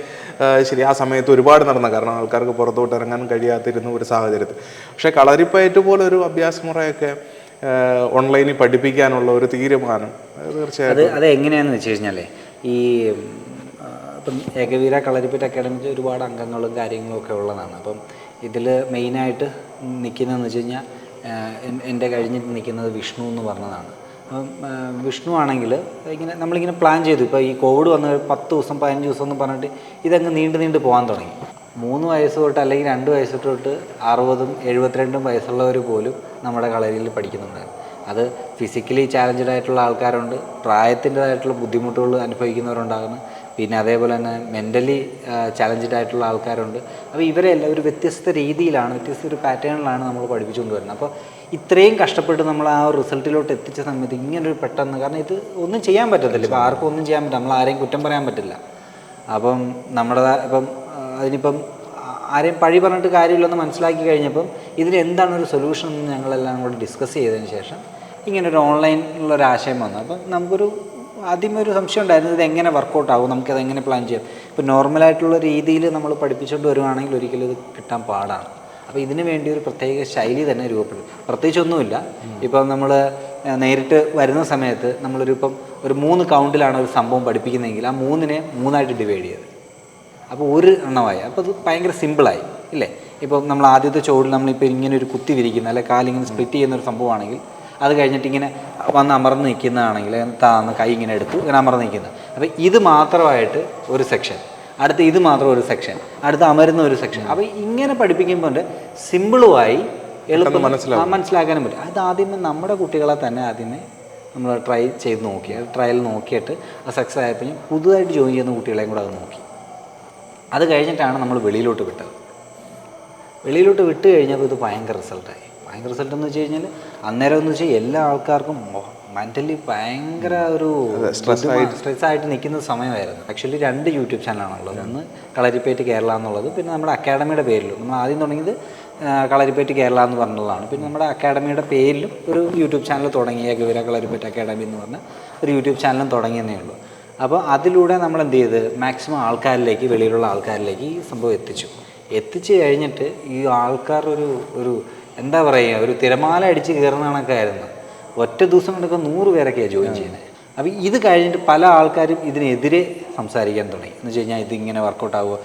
ശരി ആ സമയത്ത് ഒരുപാട് നടന്ന. കാരണം ആൾക്കാർക്ക് പുറത്തോട്ട് ഇറങ്ങാൻ കഴിയാതിരുന്ന ഒരു സാഹചര്യത്തിൽ. പക്ഷേ കളരിപ്പയറ്റ് പോലെ ഒരു അഭ്യാസമുറയൊക്കെ ഓൺലൈനിൽ പഠിപ്പിക്കാനുള്ള ഒരു തീരുമാനം തീർച്ചയായിട്ടും. തീർച്ചയായും അത് എങ്ങനെയാണെന്ന് വെച്ച് കഴിഞ്ഞാലേ ഈ ഇപ്പം ഏകവീര കളരിപ്പറ്റ് അക്കാഡമിക്ക് ഒരുപാട് അംഗങ്ങളും കാര്യങ്ങളും ഒക്കെ ഉള്ളതാണ്. അപ്പം ഇതിൽ മെയിനായിട്ട് നിൽക്കുന്നതെന്ന് വെച്ച് കഴിഞ്ഞാൽ എന്റെ കഴിഞ്ഞിട്ട് നിൽക്കുന്നത് വിഷ്ണു എന്ന് പറഞ്ഞതാണ്. വിഷ്ണു ആണെങ്കിൽ ഇങ്ങനെ നമ്മളിങ്ങനെ പ്ലാൻ ചെയ്തു. ഇപ്പോൾ ഈ കോവിഡ് വന്ന പത്ത് ദിവസം പതിനഞ്ച് ദിവസം എന്ന് പറഞ്ഞിട്ട് ഇതങ്ങ് നീണ്ടു നീണ്ടു പോകാൻ തുടങ്ങി. മൂന്ന് വയസ്സ് തൊട്ട് അല്ലെങ്കിൽ രണ്ട് വയസ്സ് തൊട്ട് അറുപതും എഴുപത്തിരണ്ടും വയസ്സുള്ളവർ പോലും നമ്മുടെ കളരിയിൽ പഠിക്കുന്നുണ്ട്. അത് ഫിസിക്കലി ചാലഞ്ചഡ് ആയിട്ടുള്ള ആൾക്കാരുണ്ട്. പ്രായത്തിന്റെതായിട്ടുള്ള ബുദ്ധിമുട്ടുകൾ അനുഭവിക്കുന്നവരുണ്ടാകുന്നു. പിന്നെ അതേപോലെ തന്നെ മെന്റലി ചാലഞ്ചഡ് ആയിട്ടുള്ള ആൾക്കാരുണ്ട്. അപ്പോൾ ഇവരെല്ലാം ഒരു വ്യത്യസ്ത രീതിയിലാണ് വ്യത്യസ്ത ഒരു പാറ്റേണിലാണ് നമ്മൾ പഠിപ്പിച്ചുകൊണ്ട് വരുന്നത്. അപ്പോൾ ഇത്രയും കഷ്ടപ്പെട്ട് നമ്മൾ ആ റിസൾട്ടിലോട്ട് എത്തിച്ച സമയത്ത് ഇങ്ങനൊരു പെട്ടെന്ന് കാരണം ഇത് ഒന്നും ചെയ്യാൻ പറ്റത്തില്ല. ഇപ്പോൾ ആർക്കും ഒന്നും ചെയ്യാൻ പറ്റില്ല. നമ്മൾ ആരെയും കുറ്റം പറയാൻ പറ്റില്ല. അപ്പം നമ്മുടെ ഇപ്പം അതിനിപ്പം ആരെയും പഴി പറഞ്ഞിട്ട് കാര്യമില്ലെന്ന് മനസ്സിലാക്കി കഴിഞ്ഞപ്പം ഇതിന് എന്താണ് ഒരു സൊല്യൂഷൻ എന്ന് ഞങ്ങളെല്ലാം കൂടി ഡിസ്കസ് ചെയ്തതിന് ശേഷം ഇങ്ങനെ ഒരു ഓൺലൈനിലുള്ള ഒരു ആശയം വന്നു. അപ്പം നമുക്കൊരു ആദ്യമേ ഒരു സംശയം ഉണ്ടായിരുന്നു ഇത് എങ്ങനെ വർക്കൗട്ട് ആകും നമുക്കത് എങ്ങനെ പ്ലാൻ ചെയ്യാം ഇപ്പോൾ നോർമലായിട്ടുള്ള രീതിയിൽ നമ്മൾ പഠിപ്പിച്ചുകൊണ്ട് വരുവാണെങ്കിൽ ഒരിക്കലും ഇത് കിട്ടാൻ പാടാണ്. അപ്പോൾ ഇതിന് വേണ്ടി ഒരു പ്രത്യേക ശൈലി തന്നെ രൂപപ്പെടും. പ്രത്യേകിച്ചൊന്നുമില്ല. ഇപ്പം നമ്മൾ നേരിട്ട് വരുന്ന സമയത്ത് നമ്മളൊരു ഇപ്പം ഒരു മൂന്ന് കൗണ്ടിലാണ് ഒരു സംഭവം പഠിപ്പിക്കുന്നതെങ്കിൽ ആ മൂന്നിനെ മൂന്നായിട്ട് ഡിവൈഡ് ചെയ്ത്. അപ്പോൾ ഒരു എണ്ണമായി. അപ്പോൾ അത് ഭയങ്കര സിമ്പിളായി ഇല്ലേ? ഇപ്പം നമ്മൾ ആദ്യത്തെ ചോടിൽ നമ്മളിപ്പോൾ ഇങ്ങനെ ഒരു കുത്തി വിരിക്കുന്ന അല്ലെ കാലിങ്ങനെ സ്പ്ലിറ്റ് ചെയ്യുന്ന ഒരു സംഭവമാണെങ്കിൽ അത് കഴിഞ്ഞിട്ട് ഇങ്ങനെ വന്ന് അമർന്ന് നിൽക്കുന്നതാണെങ്കിൽ താന്ന് കൈ ഇങ്ങനെ എടുത്തു ഇങ്ങനെ അമർന്ന് നിൽക്കുന്നത്. അപ്പോൾ ഇത് മാത്രമായിട്ട് ഒരു സെക്ഷൻ അടുത്ത ഇത് മാത്രം ഒരു സെക്ഷൻ അടുത്ത അമരുന്ന ഒരു സെക്ഷൻ അപ്പോൾ ഇങ്ങനെ പഠിപ്പിക്കുമ്പോൾ സിമ്പിളുമായി എളുപ്പം മനസ്സിലാക്കാനും പറ്റും. അത് ആദ്യമേ നമ്മുടെ കുട്ടികളെ തന്നെ ആദ്യമേ നമ്മൾ ട്രൈ ചെയ്ത് നോക്കി. ട്രയൽ നോക്കിയിട്ട് അത് സക്സസ് ആയപ്പോഴും പുതുതായിട്ട് ജോയിൻ ചെയ്യുന്ന കുട്ടികളെയും കൂടെ അത് നോക്കി. അത് കഴിഞ്ഞിട്ടാണ് നമ്മൾ വെളിയിലോട്ട് വിട്ടത്. വെളിയിലോട്ട് വിട്ട് കഴിഞ്ഞപ്പോൾ ഇത് ഭയങ്കര റിസൾട്ടായി ഭയങ്കര റിസൾട്ട് എന്ന് വെച്ച് കഴിഞ്ഞാൽ അന്നേരം എന്ന് വെച്ചാൽ എല്ലാ ആൾക്കാർക്കും മെന്റലി ഭയങ്കര ഒരു സ്ട്രെസ് ആയിട്ട്. നിൽക്കുന്ന സമയമായിരുന്നു. ആക്ച്വലി രണ്ട് യൂട്യൂബ് ചാനലാണുള്ളത് ഒന്ന് കളരിപ്പേറ്റ് കേരള എന്നുള്ളത് പിന്നെ നമ്മുടെ അക്കാഡമിയുടെ പേരിലും. നമ്മൾ ആദ്യം തുടങ്ങിയത് കളരിപ്പേറ്റ് കേരള എന്ന് പറഞ്ഞുള്ളതാണ് പിന്നെ നമ്മുടെ അക്കാഡമിയുടെ പേരിലും ഒരു യൂട്യൂബ് ചാനൽ തുടങ്ങിയ ഗൗര കളരിപ്പേറ്റ് അക്കാഡമി എന്ന് പറഞ്ഞ ഒരു യൂട്യൂബ് ചാനലും തുടങ്ങിയെന്നേ ഉള്ളൂ. അപ്പോൾ അതിലൂടെ നമ്മൾ എന്ത് ചെയ്ത്? മാക്സിമം ആൾക്കാരിലേക്ക് വെളിയിലുള്ള ആൾക്കാരിലേക്ക് ഈ സംഭവം എത്തിച്ചു. എത്തിച്ചു കഴിഞ്ഞിട്ട് ഈ ആൾക്കാർ ഒരു ഒരു എന്താ പറയുക ഒരു തിരമാല അടിച്ച് കയറുന്ന കണക്കായിരുന്നു. ഒറ്റ ദിവസം കൊണ്ടൊക്കെ നൂറ് പേരൊക്കെയാണ് ജോയിൻ ചെയ്യുന്നത് അപ്പോൾ ഇത് കഴിഞ്ഞിട്ട് പല ആൾക്കാരും ഇതിനെതിരെ സംസാരിക്കാൻ തുടങ്ങി. എന്ന് വെച്ച് കഴിഞ്ഞാൽ ഇതിങ്ങനെ വർക്കൗട്ട് ആവുമോ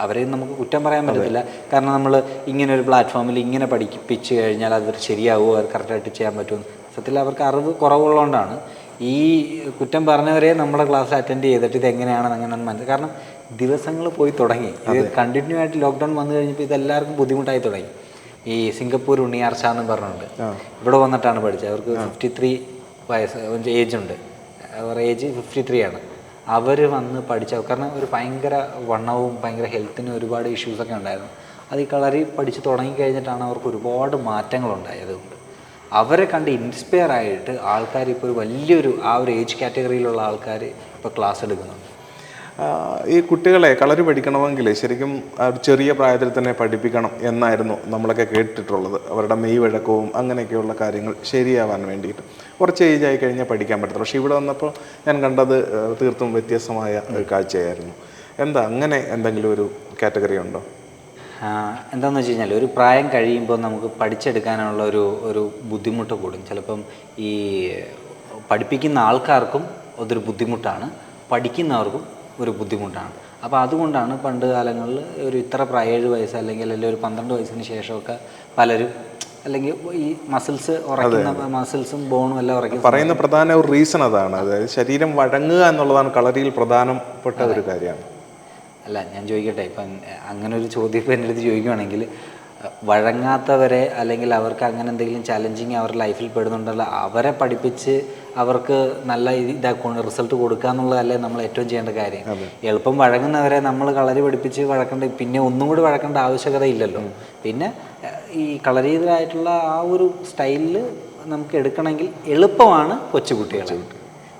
അവരെ നമുക്ക് കുറ്റം പറയാൻ പറ്റത്തില്ല. കാരണം നമ്മൾ ഇങ്ങനെ ഒരു പ്ലാറ്റ്ഫോമിൽ ഇങ്ങനെ പഠിപ്പിച്ച് കഴിഞ്ഞാൽ അത് ശരിയാവുമോ? അത് കറക്റ്റായിട്ട് ചെയ്യാൻ പറ്റുമോ? സത്യത്തിൽ അവർക്ക് അറിവ് കുറവുള്ളതുകൊണ്ടാണ്. ഈ കുറ്റം പറഞ്ഞവരെ നമ്മുടെ ക്ലാസ് അറ്റൻഡ് ചെയ്തിട്ട് ഇത് എങ്ങനെയാണെന്ന് അങ്ങനെ മനസ്സിലാക്കി കാരണം ദിവസങ്ങൾ പോയി തുടങ്ങി. ഇത് കണ്ടിന്യൂ ആയിട്ട് ലോക്ക്ഡൗൺ വന്നു കഴിഞ്ഞപ്പോൾ ഇതെല്ലാവർക്കും ബുദ്ധിമുട്ടായി തുടങ്ങി. ഈ സിംഗപ്പൂർ ഉണ്ണിയാർച്ച എന്ന് പറഞ്ഞുണ്ട് ഇവിടെ വന്നിട്ടാണ് പഠിച്ചത്. അവർക്ക് ഫിഫ്റ്റി ത്രീ വയസ്സ് ഏജ് ഉണ്ട്. അവർ ഏജ് ഫിഫ്റ്റി ത്രീ ആണ്. അവർ വന്ന് പഠിച്ച കാരണം ഒരു ഭയങ്കര വണ്ണവും ഭയങ്കര ഹെൽത്തിനും ഒരുപാട് ഇഷ്യൂസൊക്കെ ഉണ്ടായിരുന്നു. അത് ഈ കളരി പഠിച്ച് തുടങ്ങിക്കഴിഞ്ഞിട്ടാണ് അവർക്ക് ഒരുപാട് മാറ്റങ്ങളുണ്ടായത് കൊണ്ട്. അവരെ കണ്ട് ഇൻസ്പയർ ആയിട്ട് ആൾക്കാർ ഇപ്പോൾ ഒരു വലിയൊരു ആ ഒരു ഏജ് കാറ്റഗറിയിലുള്ള ആൾക്കാർ ഇപ്പോൾ ക്ലാസ് എടുക്കുന്നുണ്ട്. ഈ കുട്ടികളെ കളരി പഠിക്കണമെങ്കിൽ ശരിക്കും ചെറിയ പ്രായത്തിൽ തന്നെ പഠിപ്പിക്കണം എന്നായിരുന്നു നമ്മളൊക്കെ കേട്ടിട്ടുള്ളത്. അവരുടെ മെയ് വഴക്കവും അങ്ങനെയൊക്കെയുള്ള കാര്യങ്ങൾ ശരിയാവാൻ വേണ്ടിയിട്ട്. കുറച്ച് ഏജ് ആയി കഴിഞ്ഞാൽ പഠിക്കാൻ പറ്റത്തില്ല. പക്ഷേ ഇവിടെ വന്നപ്പോൾ ഞാൻ കണ്ടത് തീർത്തും വ്യത്യസ്തമായ ഒരു കാഴ്ചയായിരുന്നു. എന്താ അങ്ങനെ എന്തെങ്കിലും ഒരു കാറ്റഗറി ഉണ്ടോ? എന്താണെന്ന് വെച്ച് കഴിഞ്ഞാൽ ഒരു പ്രായം കഴിയുമ്പോൾ നമുക്ക് പഠിച്ചെടുക്കാനുള്ള ഒരു ഒരു ബുദ്ധിമുട്ട് കൂടും. ചിലപ്പം ഈ പഠിപ്പിക്കുന്ന ആൾക്കാർക്കും അതൊരു ബുദ്ധിമുട്ടാണ്. പഠിക്കുന്നവർക്കും ഒരു ബുദ്ധിമുട്ടാണ്. അപ്പോൾ അതുകൊണ്ടാണ് പണ്ട് കാലങ്ങളിൽ ഒരു ഇത്ര ഏഴ് വയസ്സ് അല്ലെങ്കിൽ അല്ലെങ്കിൽ ഒരു പന്ത്രണ്ട് വയസ്സിന് ശേഷമൊക്കെ പലരും അല്ലെങ്കിൽ ഈ മസിൽസ് ഉറക്കുന്ന മസിൽസും ബോണും എല്ലാം ഉറക്കും പറയുന്ന പ്രധാന ഒരു റീസൺ അതാണ്. അതായത് ശരീരം വഴങ്ങുക എന്നുള്ളതാണ് കളരിയിൽ പ്രധാനപ്പെട്ട ഒരു കാര്യമാണ് അല്ല ഞാൻ ചോദിക്കട്ടെ ഇപ്പം അങ്ങനെ ഒരു ചോദ്യം ഇപ്പം എന്റെ അടുത്ത് ചോദിക്കുവാണെങ്കിൽ അഹ്, വഴങ്ങാത്തവരെ അല്ലെങ്കിൽ അവർക്ക് അങ്ങനെ എന്തെങ്കിലും ചലഞ്ചിങ് അവരുടെ ലൈഫിൽ പെടുന്നുണ്ടല്ലോ അവരെ പഠിപ്പിച്ച് അവർക്ക് നല്ല ഇത് ഇതാക്കൊണ്ട് റിസൾട്ട് കൊടുക്കുക എന്നുള്ളതല്ലേ നമ്മൾ ഏറ്റവും ചെയ്യേണ്ട കാര്യം. എളുപ്പം വഴങ്ങുന്നവരെ നമ്മൾ കളരി പഠിപ്പിച്ച് വഴക്കേണ്ട പിന്നെ ഒന്നും കൂടി വഴക്കേണ്ട ആവശ്യകത ഇല്ലല്ലോ. പിന്നെ ഈ കളരീതരായിട്ടുള്ള ആ ഒരു സ്റ്റൈലിൽ നമുക്ക് എടുക്കണമെങ്കിൽ എളുപ്പമാണ് കൊച്ചുകുട്ടികളെ.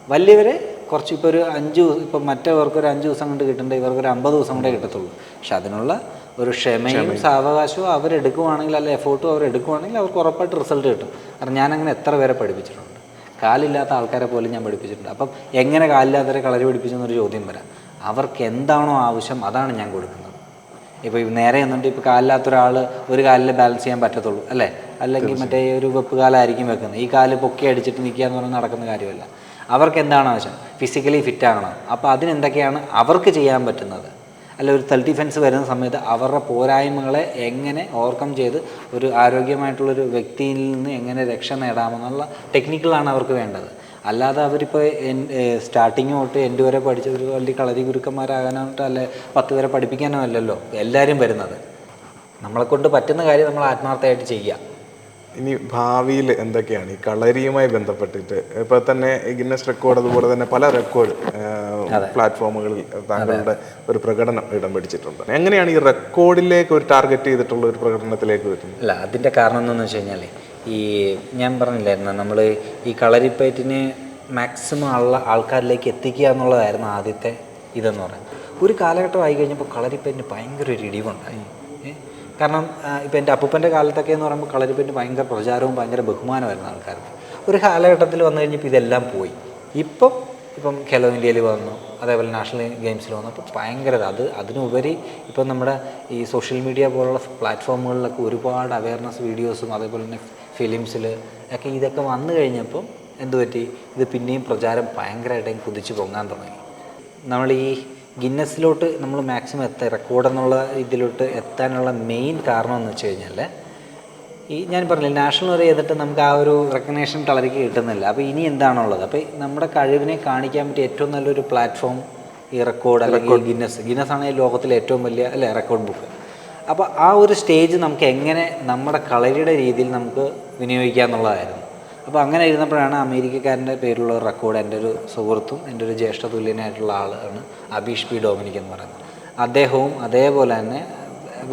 വലിയവരെ കുറച്ച് ഇപ്പോൾ ഒരു അഞ്ച് ദിവസം ഇപ്പം മറ്റവർക്ക് ഒരു അഞ്ച് ദിവസം കൊണ്ട് കിട്ടേണ്ട ഇവർക്ക് ഒരു അമ്പത് ദിവസം കൊണ്ടേ കിട്ടത്തുള്ളൂ. പക്ഷെ അതിനുള്ള ഒരു ക്ഷമയും സാവകാശവും അവരെടുക്കുവാണെങ്കിൽ അല്ല എഫോർട്ടും അവരെടുക്കുവാണെങ്കിൽ അവർക്ക് ഉറപ്പായിട്ട് റിസൾട്ട് കിട്ടും. കാരണം ഞാനങ്ങനെ എത്ര പേരെ പഠിപ്പിച്ചിട്ടുണ്ട്. കാലില്ലാത്ത ആൾക്കാരെ പോലും ഞാൻ പഠിപ്പിച്ചിട്ടുണ്ട്. അപ്പം എങ്ങനെ കാലില്ലാത്തവരെ കളരി പഠിപ്പിച്ചെന്നൊരു ചോദ്യം വരാം. അവർക്ക് എന്താണോ ആവശ്യം അതാണ് ഞാൻ കൊടുക്കുന്നത്. ഇപ്പോൾ നേരെ എന്നിട്ട് ഇപ്പോൾ കാലില്ലാത്ത ഒരാൾ ഒരു കാലിൽ ബാലൻസ് ചെയ്യാൻ പറ്റത്തുള്ളൂ അല്ലേ? അല്ലെങ്കിൽ മറ്റേ ഒരു വെപ്പ് കാലായിരിക്കും വെക്കുന്നത്. ഈ കാൽ പൊക്കി അടിച്ചിട്ട് നിൽക്കുക എന്ന് പറഞ്ഞാൽ നടക്കുന്ന കാര്യമല്ല. അവർക്ക് എന്താണ് ആവശ്യം? ഫിസിക്കലി ഫിറ്റ് ആകണം. അപ്പോൾ അതിനെന്തൊക്കെയാണ് അവർക്ക് ചെയ്യാൻ പറ്റുന്നത്? അല്ല ഒരു സെൽഫ് ഡിഫെൻസ് വരുന്ന സമയത്ത് അവരുടെ പോരായ്മകളെ എങ്ങനെ ഓവർകം ചെയ്ത് ഒരു ആരോഗ്യമായിട്ടുള്ളൊരു വ്യക്തിയിൽ നിന്ന് എങ്ങനെ രക്ഷ നേടാമെന്നുള്ള ടെക്നിക്കുകളാണ് അവർക്ക് വേണ്ടത്. അല്ലാതെ അവരിപ്പോൾ സ്റ്റാർട്ടിങ് തൊട്ട് എന്റെ വരെ പഠിച്ച ഒരു വലിയ കളരി ഗുരുക്കന്മാരാകാനായിട്ട് അല്ലെ പത്ത് വരെ പഠിപ്പിക്കാനോ അല്ലല്ലോ എല്ലാവരും വരുന്നത്. നമ്മളെ കൊണ്ട് പറ്റുന്ന കാര്യം നമ്മൾ ആത്മാർത്ഥമായിട്ട് ചെയ്യുക. ഇനി ഭാവിയിൽ എന്തൊക്കെയാണ്? ഈ കളരിയുമായി ബന്ധപ്പെട്ടിട്ട് ഇപ്പോൾ തന്നെ ഗിന്നസ് റെക്കോർഡ് അതുപോലെ തന്നെ പല റെക്കോർഡ് പ്ലാറ്റ്ഫോമുകളിൽ താങ്കളുടെ ഒരു പ്രകടനം ഇടം പിടിച്ചിട്ടുണ്ട്. എങ്ങനെയാണ് ഈ റെക്കോർഡിലേക്ക് ഒരു ടാർഗറ്റ് ചെയ്തിട്ടുള്ള ഒരു പ്രകടനത്തിലേക്ക് വരുന്നത്? അല്ല അതിന്റെ കാരണം എന്താണെന്ന് വെച്ച് കഴിഞ്ഞാൽ ഈ ഞാൻ പറഞ്ഞില്ലായിരുന്നു? നമ്മൾ ഈ കളരിപ്പയറ്റിന് മാക്സിമം ഉള്ള ആൾക്കാരിലേക്ക് എത്തിക്കുക എന്നുള്ളതായിരുന്നു ആദ്യത്തെ ഇതെന്ന് പറയുന്നത്. ഒരു കാലഘട്ടം ആയി കഴിഞ്ഞപ്പോൾ കളരിപ്പയറ്റിന് ഭയങ്കര ഒരു ഇടിവുണ്ടായി. കാരണം ഇപ്പം എന്റെ അപ്പൂപ്പന്റെ കാലത്തൊക്കെ എന്ന് പറയുമ്പോൾ കളരിപ്പയറ്റിന് ഭയങ്കര പ്രചാരവും ഭയങ്കര ബഹുമാനമായിരുന്നു ആൾക്കാർക്ക്. ഒരു കാലഘട്ടത്തിൽ വന്നു കഴിഞ്ഞപ്പോൾ ഇതെല്ലാം പോയി. ഇപ്പം ഇപ്പം ഖേലോ ഇന്ത്യയിൽ വന്നു അതേപോലെ നാഷണൽ ഗെയിംസിൽ വന്നു. അപ്പോൾ ഭയങ്കര അത് അതിനുപരി ഇപ്പം നമ്മുടെ ഈ സോഷ്യൽ മീഡിയ പോലുള്ള പ്ലാറ്റ്ഫോമുകളിലൊക്കെ ഒരുപാട് അവയർനെസ് വീഡിയോസും അതേപോലെ തന്നെ ഫിലിംസിൽ ഒക്കെ ഇതൊക്കെ വന്നു കഴിഞ്ഞപ്പം എന്തുപറ്റി ഇത് പിന്നെയും പ്രചാരം ഭയങ്കരമായിട്ടും കുതിച്ചു പൊങ്ങാൻ തുടങ്ങി. നമ്മൾ ഈ ഗിന്നസിലോട്ട് നമ്മൾ മാക്സിമം എത്താൻ റെക്കോർഡ് എന്നുള്ള ഇതിലോട്ട് എത്താനുള്ള മെയിൻ കാരണം എന്ന് വെച്ച് കഴിഞ്ഞാൽ ഈ ഞാൻ പറഞ്ഞില്ല നാഷണൽ വരെ ചെയ്തിട്ട് നമുക്ക് ആ ഒരു റെക്കഗ്നേഷൻ കളരിക്ക് കിട്ടുന്നില്ല. അപ്പോൾ ഇനി എന്താണുള്ളത്? അപ്പോൾ നമ്മുടെ കഴിവിനെ കാണിക്കാൻ പറ്റിയ ഏറ്റവും നല്ലൊരു പ്ലാറ്റ്ഫോം ഈ റെക്കോർഡ് അല്ലെങ്കിൽ ഗിന്നസ് ഗിന്നസ് ആണ് ഈ ലോകത്തിലെ ഏറ്റവും വലിയ അല്ലേ റെക്കോർഡ് ബുക്ക് അപ്പോൾ ആ ഒരു സ്റ്റേജ് നമുക്ക് എങ്ങനെ നമ്മുടെ കളരിയുടെ രീതിയിൽ നമുക്ക് വിനിയോഗിക്കുക എന്നുള്ളതായിരുന്നു. അപ്പോൾ അങ്ങനെ ഇരുന്നപ്പോഴാണ് അമേരിക്കക്കാരന്റെ പേരുള്ള ഒരു റെക്കോർഡ് എന്റെ ഒരു സുഹൃത്തും എന്റെ ഒരു ജ്യേഷ്ഠ തുല്യനായിട്ടുള്ള ആളാണ് അബീഷ് പി. ഡോമിനിക് എന്ന് പറയുന്നത്. അദ്ദേഹവും അതേപോലെ തന്നെ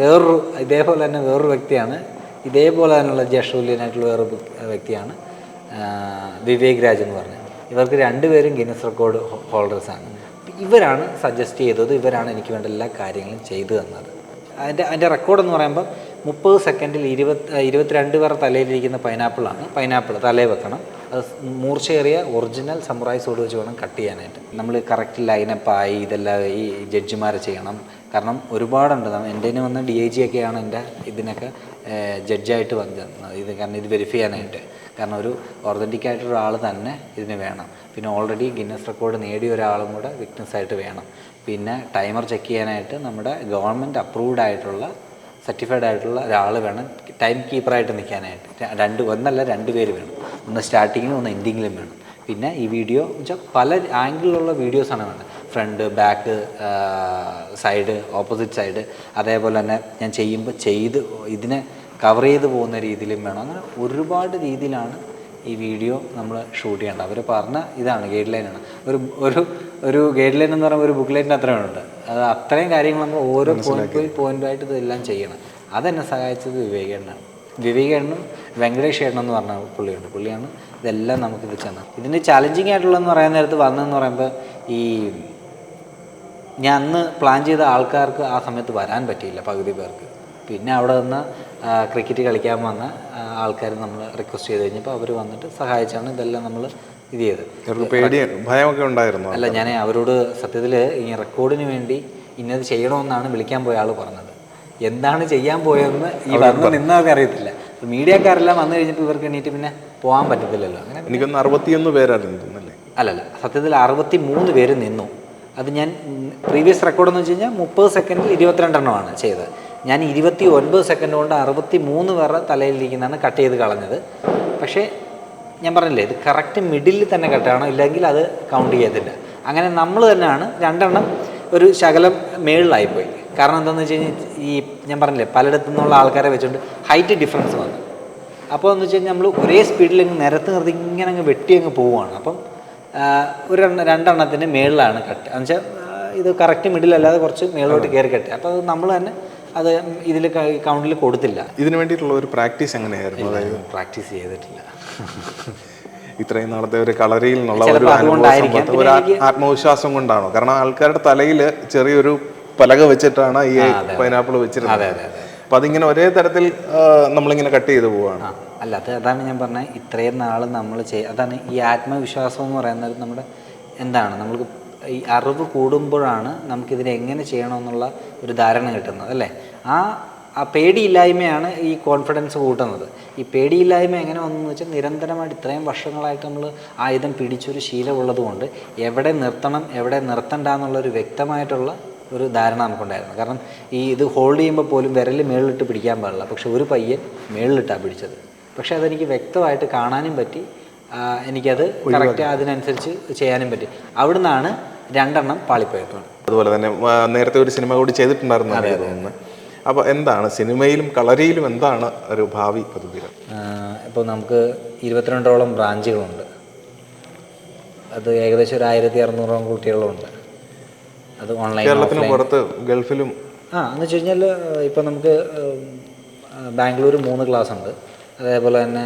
വേറൊരു ഇതേപോലെ തന്നെ വേറൊരു വ്യക്തിയാണ് ഇതേപോലെ തന്നെയുള്ള ജ്യേഷ്ഠതുല്യനായിട്ടുള്ള വേറൊരു വ്യക്തിയാണ് വിവേക് രാജ് എന്ന് പറഞ്ഞത് ഇവർക്ക് രണ്ടുപേരും ഗിന്നസ് റെക്കോർഡ് ഹോൾഡേഴ്സാണ്. ഇവരാണ് സജസ്റ്റ് ചെയ്തത് ഇവരാണ് എനിക്ക് വേണ്ട എല്ലാ കാര്യങ്ങളും ചെയ്തു തന്നത്. അതിന്റെ അതിന്റെ റെക്കോർഡ് എന്ന് പറയുമ്പോൾ മുപ്പത് സെക്കൻഡിൽ ഇരുപത്തി ഇരുപത്തിരണ്ട് പേർ തലയിലിരിക്കുന്ന പൈനാപ്പിളാണ്. പൈനാപ്പിൾ തലയിൽ വെക്കണം. അത് മൂർച്ചയേറിയ ഒറിജിനൽ സമുറായി സോഡ് വെച്ച് വേണം കട്ട് ചെയ്യാനായിട്ട്. നമ്മൾ കറക്റ്റ് ലൈനപ്പായി ഇതെല്ലാം ഈ ജഡ്ജിമാരെ ചെയ്യണം. കാരണം ഒരുപാടുണ്ട്. എന്റെ വന്ന ഡി ഐ ജി ഒക്കെയാണ് എന്റെ ഇതിനൊക്കെ ജഡ്ജായിട്ട് വന്നത് ഇത് കാരണം ഇത് വെരിഫൈ ചെയ്യാനായിട്ട്. കാരണം ഒരു ഒതന്റിക് ആയിട്ടുള്ള ഒരാൾ തന്നെ ഇതിന് വേണം. പിന്നെ ഓൾറെഡി ഗിന്നസ് റെക്കോർഡ് നേടിയ ഒരാളും കൂടെ വിക്നസ് ആയിട്ട് വേണം. പിന്നെ ടൈമർ ചെക്ക് ചെയ്യാനായിട്ട് നമ്മുടെ ഗവൺമെന്റ് അപ്രൂവ്ഡ് ആയിട്ടുള്ള സർട്ടിഫൈഡ് ആയിട്ടുള്ള ഒരാൾ വേണം. ടൈം കീപ്പറായിട്ട് നിൽക്കാനായിട്ട്. രണ്ട് ഒന്നല്ല രണ്ട് പേര് വേണം. ഒന്ന് സ്റ്റാർട്ടിങ്ങിലും ഒന്ന് എൻഡിങ്ങിലും വേണം. പിന്നെ ഈ വീഡിയോ വെച്ചാൽ പല ആംഗിളിലുള്ള വീഡിയോസാണ് വേണ്ടത്. Front back side opposite side അതേപോലെ തന്നെ ഞാൻ ചെയ്യുമ്പോൾ ചെയ്ത് ഇതിനെ കവർ ചെയ്ത് പോകുന്ന രീതിയിലും വേണം. അങ്ങനെ ഒരുപാട് രീതിയിലാണ് ഈ വീഡിയോ നമ്മൾ ഷൂട്ട് ചെയ്യേണ്ടത്. അവർ പറഞ്ഞ ഇതാണ് ഗൈഡ് ലൈനാണ് ഒരു ഒരു ഒരു ഗൈഡ് ലൈൻ എന്ന് പറയുമ്പോൾ ഒരു ബുക്ക് ലൈനിന്റെ അത്രയും ഉണ്ട്. അത് അത്രയും കാര്യങ്ങൾ നമ്മൾ ഓരോ പോയിന്റ് പോയിന്റായിട്ട് ഇതെല്ലാം ചെയ്യണം. അതെന്നെ സഹായിച്ചത് വിവേകേണ്ണ വിവേകേണ്ണും വെങ്കടേഷ് ഏട്ടൻ എന്ന് പറഞ്ഞ പുള്ളിയുണ്ട്. പുള്ളിയാണ് ഇതെല്ലാം നമുക്ക് നമുക്കിത് ചെന്നത് ഇതിന് ചാലഞ്ചിങ് ആയിട്ടുള്ളതെന്ന് പറയാൻ നേരത്ത് വന്നതെന്ന് പറയുമ്പോൾ ഈ ഞാൻ അന്ന് പ്ലാൻ ചെയ്ത ആൾക്കാർക്ക് ആ സമയത്ത് വരാൻ പറ്റിയില്ല പകുതി പേർക്ക്. പിന്നെ അവിടെ നിന്ന് ക്രിക്കറ്റ് കളിക്കാൻ വന്ന ആൾക്കാർ നമ്മൾ റിക്വസ്റ്റ് ചെയ്ത് കഴിഞ്ഞപ്പോൾ അവർ വന്നിട്ട് സഹായിച്ചാണ് ഇതെല്ലാം നമ്മൾ ഇത് ചെയ്തത്. പേടി ഭയമൊക്കെ ഉണ്ടായിരുന്നു അല്ല ഞാൻ അവരോട് സത്യത്തിൽ ഈ റെക്കോർഡിന് വേണ്ടി ഇന്നത് ചെയ്യണമെന്നാണ് വിളിക്കാൻ പോയ ആൾ പറഞ്ഞത്. എന്താണ് ചെയ്യാൻ പോയതെന്ന് ഈ വന്ന് നിന്നവർക്ക് അറിയത്തില്ല. മീഡിയക്കാരെല്ലാം വന്നു കഴിഞ്ഞിട്ട് ഇവർക്ക് എണീറ്റ് പിന്നെ പോകാൻ പറ്റത്തില്ലല്ലോ. അങ്ങനെ എനിക്കൊന്ന് അറുപത്തിയൊന്ന് പേരായിരുന്നു അല്ലല്ല സത്യത്തിൽ അറുപത്തി മൂന്ന് പേര് നിന്നു. അത് ഞാൻ പ്രീവിയസ് റെക്കോർഡ് എന്ന് വെച്ച് കഴിഞ്ഞാൽ മുപ്പത് സെക്കൻഡിൽ ഇരുപത്തിരണ്ടെണ്ണമാണ് ചെയ്തത്. ഞാൻ ഇരുപത്തി ഒൻപത് സെക്കൻഡ് കൊണ്ട് അറുപത്തി മൂന്ന് പേരുടെ തലയിലിരിക്കുന്നതാണ് കട്ട് ചെയ്ത് കളഞ്ഞത്. പക്ഷേ ഞാൻ പറഞ്ഞില്ലേ ഇത് കറക്റ്റ് മിഡിലിൽ തന്നെ കട്ടാണോ ഇല്ലെങ്കിൽ അത് കൗണ്ട് ചെയ്യത്തില്ല. അങ്ങനെ നമ്മൾ തന്നെയാണ് രണ്ടെണ്ണം ഒരു ശകലം മേളിലായിപ്പോയി കാരണം എന്താണെന്ന് വെച്ച് കഴിഞ്ഞാൽ ഈ ഞാൻ പറഞ്ഞില്ലേ പലയിടത്തു നിന്നുള്ള ആൾക്കാരെ വെച്ചുകൊണ്ട് ഹൈറ്റ് ഡിഫറൻസ് വന്നു. അപ്പോൾ എന്ന് വെച്ച് കഴിഞ്ഞാൽ നമ്മൾ ഒരേ സ്പീഡിൽ അങ്ങ് നിരത്ത് നിർത്തി ഇങ്ങനെ അങ്ങ് വെട്ടി അങ്ങ് പോവുകയാണ് അപ്പം ഒരു രണ്ടെണ്ണത്തിന് മേളിലാണ് കട്ട്. എന്നുവെച്ചാൽ ഇത് കറക്റ്റ് മിഡിലല്ലാതെ കുറച്ച് മേളിലോട്ട് കയറി കെട്ടി അപ്പോൾ അത് നമ്മൾ തന്നെ അത് ഇതിൽ കൗണ്ടിൽ കൊടുത്തില്ല. ഇതിന് വേണ്ടിയിട്ടുള്ള ഒരു പ്രാക്ടീസ് എങ്ങനെയായിരുന്നു? അതായത് പ്രാക്ടീസ് ചെയ്തിട്ടില്ല. ഇത്രയും നാളത്തെ ഒരു കളരിയിൽ നിന്നുള്ള ഒരു അനുഭവ ഒരു ആത്മവിശ്വാസം കൊണ്ടാണോ? കാരണം ആൾക്കാരുടെ തലയിൽ ചെറിയൊരു പലക വെച്ചിട്ടാണ് ഈ പൈനാപ്പിൾ വെച്ചിരുന്നത്. അതെ അതെ അതെ. അപ്പൊ അതിങ്ങനെ ഒരേ തരത്തിൽ നമ്മളിങ്ങനെ കട്ട് ചെയ്ത് ആ അല്ല അത് അതാണ് ഞാൻ പറഞ്ഞത്. ഇത്രയും നാൾ നമ്മൾ ചെയ് അതാണ് ഈ ആത്മവിശ്വാസം എന്ന് പറയുന്നത് നമ്മുടെ എന്താണ്? നമ്മൾക്ക് ഈ അറിവ് കൂടുമ്പോഴാണ് നമുക്കിതിനെ എങ്ങനെ ചെയ്യണമെന്നുള്ള ഒരു ധാരണ കിട്ടുന്നത് അല്ലേ? ആ ആ പേടിയില്ലായ്മയാണ് ഈ കോൺഫിഡൻസ് കൂട്ടുന്നത്. ഈ പേടിയില്ലായ്മ എങ്ങനെ വന്നെന്ന് വെച്ചാൽ നിരന്തരമായിട്ട് ഇത്രയും വർഷങ്ങളായിട്ട് നമ്മൾ ആയുധം പിടിച്ചൊരു ശീലമുള്ളതുകൊണ്ട് എവിടെ നിർത്തണം എവിടെ നിർത്തണ്ട എന്നുള്ളൊരു വ്യക്തമായിട്ടുള്ള ഒരു ധാരണ നമുക്കുണ്ടായിരുന്നു. കാരണം ഈ ഇത് ഹോൾഡ് ചെയ്യുമ്പോൾ പോലും വിരൽ മേളിലിട്ട് പിടിക്കാൻ പാടില്ല. പക്ഷെ ഒരു പയ്യൻ മേളിലിട്ടാണ് പിടിച്ചത്. പക്ഷേ അതെനിക്ക് വ്യക്തമായിട്ട് കാണാനും പറ്റി. എനിക്കത് കറക്റ്റ് അതിനനുസരിച്ച് ചെയ്യാനും പറ്റി. അവിടുന്നാണ് രണ്ടെണ്ണം പാളിപ്പോയത് അതുപോലെ തന്നെ നേരത്തെ ഒരു സിനിമ കൂടി ചെയ്തിട്ടുണ്ടായിരുന്നു അപ്പോൾ തോന്നുന്നു എന്താണ് സിനിമയിലും കളരിയിലും എന്താണ് ഒരു ഭാവി പദ്ധതികൾ ഇപ്പോൾ നമുക്ക് ഇരുപത്തിരണ്ടോളം ബ്രാഞ്ചുകളുണ്ട്. അത് ഏകദേശം ഒരു ആയിരത്തി അറുന്നൂറോളം കുട്ടികളുണ്ട്. അത് ഓൺലൈൻ കേരളത്തിന് പുറത്ത് ഗൾഫിലും ആ എന്ന് വെച്ച് കഴിഞ്ഞാൽ ഇപ്പോൾ നമുക്ക് ബാംഗ്ലൂർ മൂന്ന് ക്ലാസ് ഉണ്ട്. അതേപോലെ തന്നെ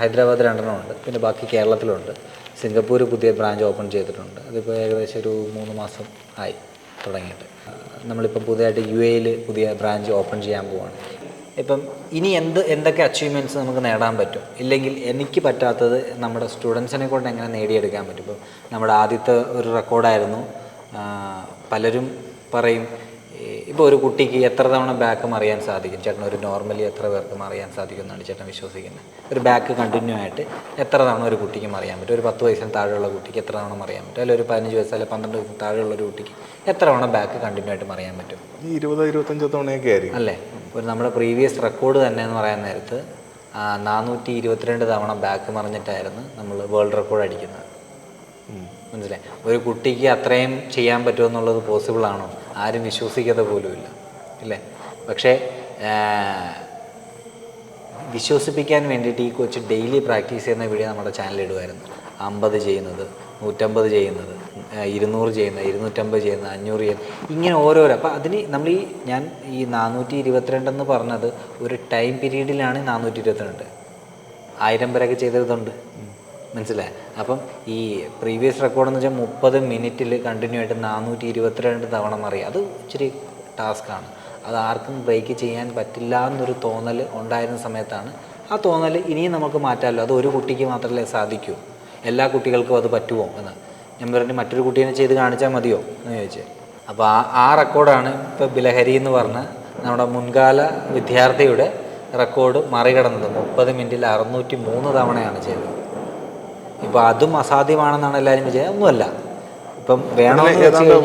ഹൈദരാബാദ് രണ്ടെണ്ണം ഉണ്ട്. പിന്നെ ബാക്കി കേരളത്തിലുണ്ട്. സിംഗപ്പൂർ പുതിയ ബ്രാഞ്ച് ഓപ്പൺ ചെയ്തിട്ടുണ്ട്. അതിപ്പോൾ ഏകദേശം ഒരു മൂന്ന് മാസം ആയി തുടങ്ങിയിട്ട്. നമ്മളിപ്പം പുതിയതായിട്ട് യു എയിൽ പുതിയ ബ്രാഞ്ച് ഓപ്പൺ ചെയ്യാൻ പോവാണ്. ഇപ്പം ഇനി എന്ത് എന്തൊക്കെ അച്ചീവ്മെന്റ്സ് നമുക്ക് നേടാൻ പറ്റും? ഇല്ലെങ്കിൽ എനിക്ക് പറ്റാത്തത് നമ്മുടെ സ്റ്റുഡൻസിനെ കൊണ്ട് എങ്ങനെ നേടിയെടുക്കാൻ പറ്റും? ഇപ്പം നമ്മുടെ ആദ്യത്തെ ഒരു റെക്കോർഡായിരുന്നു പലരും പറയും ഇപ്പോൾ ഒരു കുട്ടിക്ക് എത്ര തവണ ബാക്ക് മറിയാൻ സാധിക്കും? ചേട്ടൻ ഒരു നോർമലി എത്ര പേർക്ക് മറിയാൻ സാധിക്കും എന്നാണ് ചേട്ടൻ വിശ്വസിക്കുന്നത്. ഒരു ബാക്ക് കണ്ടിന്യൂ ആയിട്ട് എത്ര തവണ ഒരു കുട്ടിക്ക് മറിയാൻ പറ്റും? ഒരു പത്ത് വയസ്സിന് താഴെയുള്ള കുട്ടിക്ക് എത്ര തവണ മറിയാൻ പറ്റും? അല്ലെങ്കിൽ ഒരു പതിനഞ്ച് വയസ്സ് അല്ലെങ്കിൽ പന്ത്രണ്ട് വയസ്സിന് താഴെയുള്ള ഒരു കുട്ടിക്ക് എത്ര തവണ ബാക്ക് കണ്ടിന്യൂ ആയിട്ട് മറിയാൻ പറ്റും? ഇരുപതോ ഇരുപത് ഇരുപത്തഞ്ചോ തവണയൊക്കെ ആയിരിക്കും. അല്ലേ? ഒരു നമ്മുടെ പ്രീവിയസ് റെക്കോർഡ് തന്നെ എന്ന് പറയാൻ നേരത്ത് നാനൂറ്റി ഇരുപത്തിരണ്ട് തവണ ബാക്ക് മറിഞ്ഞിട്ടായിരുന്നു നമ്മൾ വേൾഡ് റെക്കോർഡ് അടിക്കുന്നത്. മനസ്സിലായി. ഒരു കുട്ടിക്ക് അത്രയും ചെയ്യാൻ പറ്റുമെന്നുള്ളത് പോസിബിൾ ആണോ? ആരും വിശ്വസിക്കാതെ പോലുമില്ല ഇല്ലേ. പക്ഷേ വിശ്വസിപ്പിക്കാൻ വേണ്ടിയിട്ട് ഈ കൊച്ച് ഡെയിലി പ്രാക്ടീസ് ചെയ്യുന്ന വീഡിയോ നമ്മുടെ ചാനലിൽ ഇടുമായിരുന്നു. അമ്പത് ചെയ്യുന്നത് നൂറ്റമ്പത് ചെയ്യുന്നത് ഇരുന്നൂറ് ചെയ്യുന്നത് ഇരുന്നൂറ്റമ്പത് ചെയ്യുന്നത് അഞ്ഞൂറ് ചെയ്യുന്നത്. ഇങ്ങനെ ഓരോരോ. അപ്പോൾ അതിന് നമ്മൾ ഈ ഞാൻ ഈ നാനൂറ്റി ഇരുപത്തിരണ്ടെന്ന് പറഞ്ഞത് ഒരു ടൈം പീരീഡിലാണ് നാനൂറ്റി ഇരുപത്തിരണ്ട് ആയിരം പേരൊക്കെ ചെയ്തതുണ്ട് മനസ്സിലായി? അപ്പം ഈ പ്രീവിയസ് റെക്കോർഡ് എന്ന് വെച്ചാൽ മുപ്പത് മിനിറ്റിൽ കണ്ടിന്യൂ ആയിട്ട് നാനൂറ്റി ഇരുപത്തിരണ്ട് തവണ മറിയുക അത് ഇച്ചിരി ടാസ്ക്കാണ് അത് ആർക്കും ബ്രേക്ക് ചെയ്യാൻ പറ്റില്ല എന്നൊരു തോന്നൽ ഉണ്ടായിരുന്ന സമയത്താണ്. ആ തോന്നൽ ഇനിയും നമുക്ക് മാറ്റാമല്ലോ. അത് ഒരു കുട്ടിക്ക് മാത്രമല്ലേ സാധിക്കൂ. എല്ലാ കുട്ടികൾക്കും അത് പറ്റുമോ എന്ന്. ഞാൻ പറഞ്ഞു മറ്റൊരു കുട്ടീനെ ചെയ്ത് കാണിച്ചാൽ മതിയോ എന്ന് ചോദിച്ചു. അപ്പോൾ ആ ആ റെക്കോർഡാണ് ഇപ്പോൾ ബിലഹരി എന്ന് പറഞ്ഞ നമ്മുടെ മുൻകാല വിദ്യാർത്ഥിയുടെ റെക്കോർഡ് മറികടന്നത്. മുപ്പത് മിനിറ്റിൽ അറുന്നൂറ്റി മൂന്ന് തവണയാണ് ചെയ്തത്. ഇപ്പോൾ അതും അസാധ്യമാണെന്നാണ് എല്ലാവരും വിചാരിച്ചത് ഒന്നുമല്ല. ഇപ്പം വേണം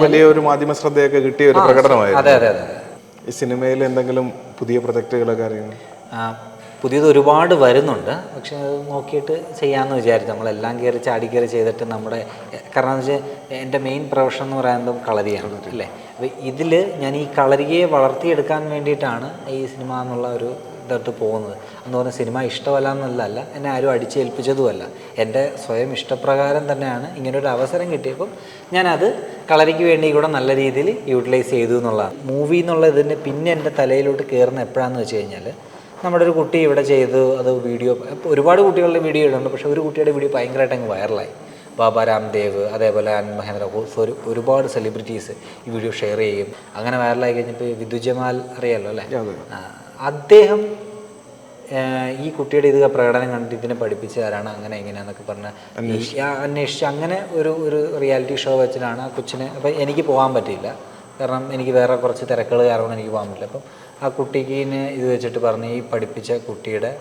വലിയൊരു മാധ്യമ ശ്രദ്ധയൊക്കെ കിട്ടിയ ഒരു പ്രകടനമായിരുന്നു. അതെ അതെ അതെ ഈ സിനിമയിൽ എന്തെങ്കിലും പുതിയ പ്രൊജക്റ്റുകളൊക്കെ അറിയുന്നു ആ, പുതിയത് ഒരുപാട് വരുന്നുണ്ട്. പക്ഷെ അത് നോക്കിയിട്ട് ചെയ്യാമെന്ന് വിചാരിച്ചു. നമ്മളെല്ലാം കയറി ചാടി കയറി ചെയ്തിട്ട് നമ്മുടെ കാരണം എന്ന് വെച്ചാൽ എന്റെ മെയിൻ പ്രൊഫഷൻ എന്ന് പറയുന്നത് കളരിയാണ് അല്ലേ? അപ്പോൾ ഇതിൽ ഞാൻ ഈ കളരിയെ വളർത്തിയെടുക്കാൻ വേണ്ടിയിട്ടാണ് ഈ സിനിമ എന്നുള്ള ഒരു ഇതടുത്ത് പോകുന്നത്. എന്ന് പറഞ്ഞാൽ സിനിമ ഇഷ്ടമല്ല എന്നല്ല എന്നെ ആരും അടിച്ചേൽപ്പിച്ചതുമല്ല. എന്റെ സ്വയം ഇഷ്ടപ്രകാരം തന്നെയാണ് ഇങ്ങനൊരു അവസരം കിട്ടിയപ്പം ഞാനത് കളരിക്ക് വേണ്ടി കൂടെ നല്ല രീതിയിൽ യൂട്ടിലൈസ് ചെയ്തു എന്നുള്ളതാണ്. മൂവി എന്നുള്ള ഇതിന് പിന്നെ എന്റെ തലയിലോട്ട് കയറുന്ന എപ്പോഴാണെന്ന് വെച്ച് കഴിഞ്ഞാൽ നമ്മുടെ ഒരു കുട്ടി ഇവിടെ ചെയ്തു അത് വീഡിയോ ഒരുപാട് കുട്ടികളുടെ വീഡിയോ ഇടുന്നുണ്ട് പക്ഷേ ഒരു കുട്ടിയുടെ വീഡിയോ ഭയങ്കരമായിട്ട് അങ്ങ് വൈറലായി ബാബ രാംദേവ് അതേപോലെ അൻ മഹേന്ദ്ര ഹോസ് ഒരു ഒരുപാട് സെലിബ്രിറ്റീസ് ഈ വീഡിയോ ഷെയർ ചെയ്യും. അങ്ങനെ വൈറലായി കഴിഞ്ഞപ്പോൾ വിദുജമാൽ ജമാൽ അറിയാലോ അല്ലേ? അദ്ദേഹം ഈ കുട്ടിയുടെ ഇത് പ്രകടനം കണ്ടിട്ട് ഇതിനെ പഠിപ്പിച്ച ആരാണ് അങ്ങനെ എങ്ങനെയാന്നൊക്കെ പറഞ്ഞ് അന്വേഷിച്ച്. അങ്ങനെ ഒരു ഒരു റിയാലിറ്റി ഷോ വെച്ചിട്ടാണ് ആ കൊച്ചിനെ അപ്പം എനിക്ക് പോകാൻ പറ്റിയില്ല. കാരണം എനിക്ക് വേറെ കുറച്ച് തിരക്കുകൾ കാരണം എനിക്ക് പോകാൻ പറ്റില്ല. അപ്പം ആ കുട്ടിക്ക് ഇത് വെച്ചിട്ട് പറഞ്ഞ് ഈ പഠിപ്പിച്ച കുട്ടിയുടെ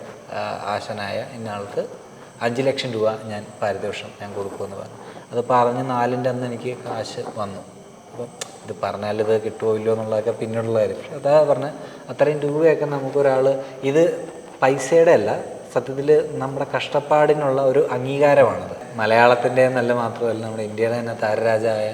ആശനായ ഇന്നയാൾക്ക് അഞ്ച് ലക്ഷം രൂപ ഞാൻ പാരിതോഷം ഞാൻ കൊടുക്കുമെന്ന് പറഞ്ഞു. അത് പറഞ്ഞ് നാലിന്റെ അന്ന് എനിക്ക് കാശ് വന്നു. അപ്പം ഇത് പറഞ്ഞാൽ ഇത് കിട്ടുമോ ഇല്ലയോ എന്നുള്ളതൊക്കെ പിന്നീടുള്ള കാര്യം പക്ഷേ അതാ പറഞ്ഞ അത്രയും രൂപയൊക്കെ നമുക്കൊരാൾ ഇത് പൈസയുടെ അല്ല സത്യത്തിൽ നമ്മുടെ കഷ്ടപ്പാടിനുള്ള ഒരു അംഗീകാരമാണത്. മലയാളത്തിന്റെ നല്ല മാത്രമല്ല നമ്മുടെ ഇന്ത്യയുടെ തന്നെ താരരാജായ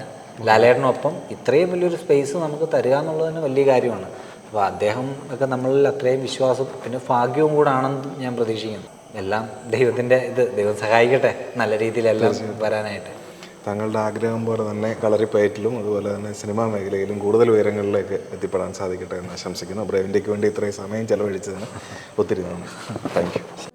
ലാലേട്ടനൊപ്പം ഇത്രയും വലിയൊരു സ്പേസ് നമുക്ക് തരിക എന്നുള്ളത് തന്നെ വലിയ കാര്യമാണ്. അപ്പോൾ അദ്ദേഹം ഒക്കെ നമ്മളിൽ അത്രയും വിശ്വാസം പിന്നെ ഭാഗ്യവും കൂടെ ആണെന്ന് ഞാൻ പ്രതീക്ഷിക്കുന്നു. എല്ലാം ദൈവത്തിന്റെ ഇത് ദൈവം സഹായിക്കട്ടെ നല്ല രീതിയിലെല്ലാം വരാനായിട്ട്. താങ്കളുടെ ആഗ്രഹം പോലെ തന്നെ കളറിപ്പയറ്റിലും അതുപോലെ തന്നെ സിനിമാ മേഖലയിലും കൂടുതൽ ഉയരങ്ങളിലേക്ക് എത്തിപ്പെടാൻ സാധിക്കട്ടെ എന്ന് ആശംസിക്കുന്നു. ബ്രേവിന്റെക്ക് വേണ്ടി ഇത്രയും സമയം ചിലവഴിച്ചതിന് ഒത്തിരി നന്ദി. Thank you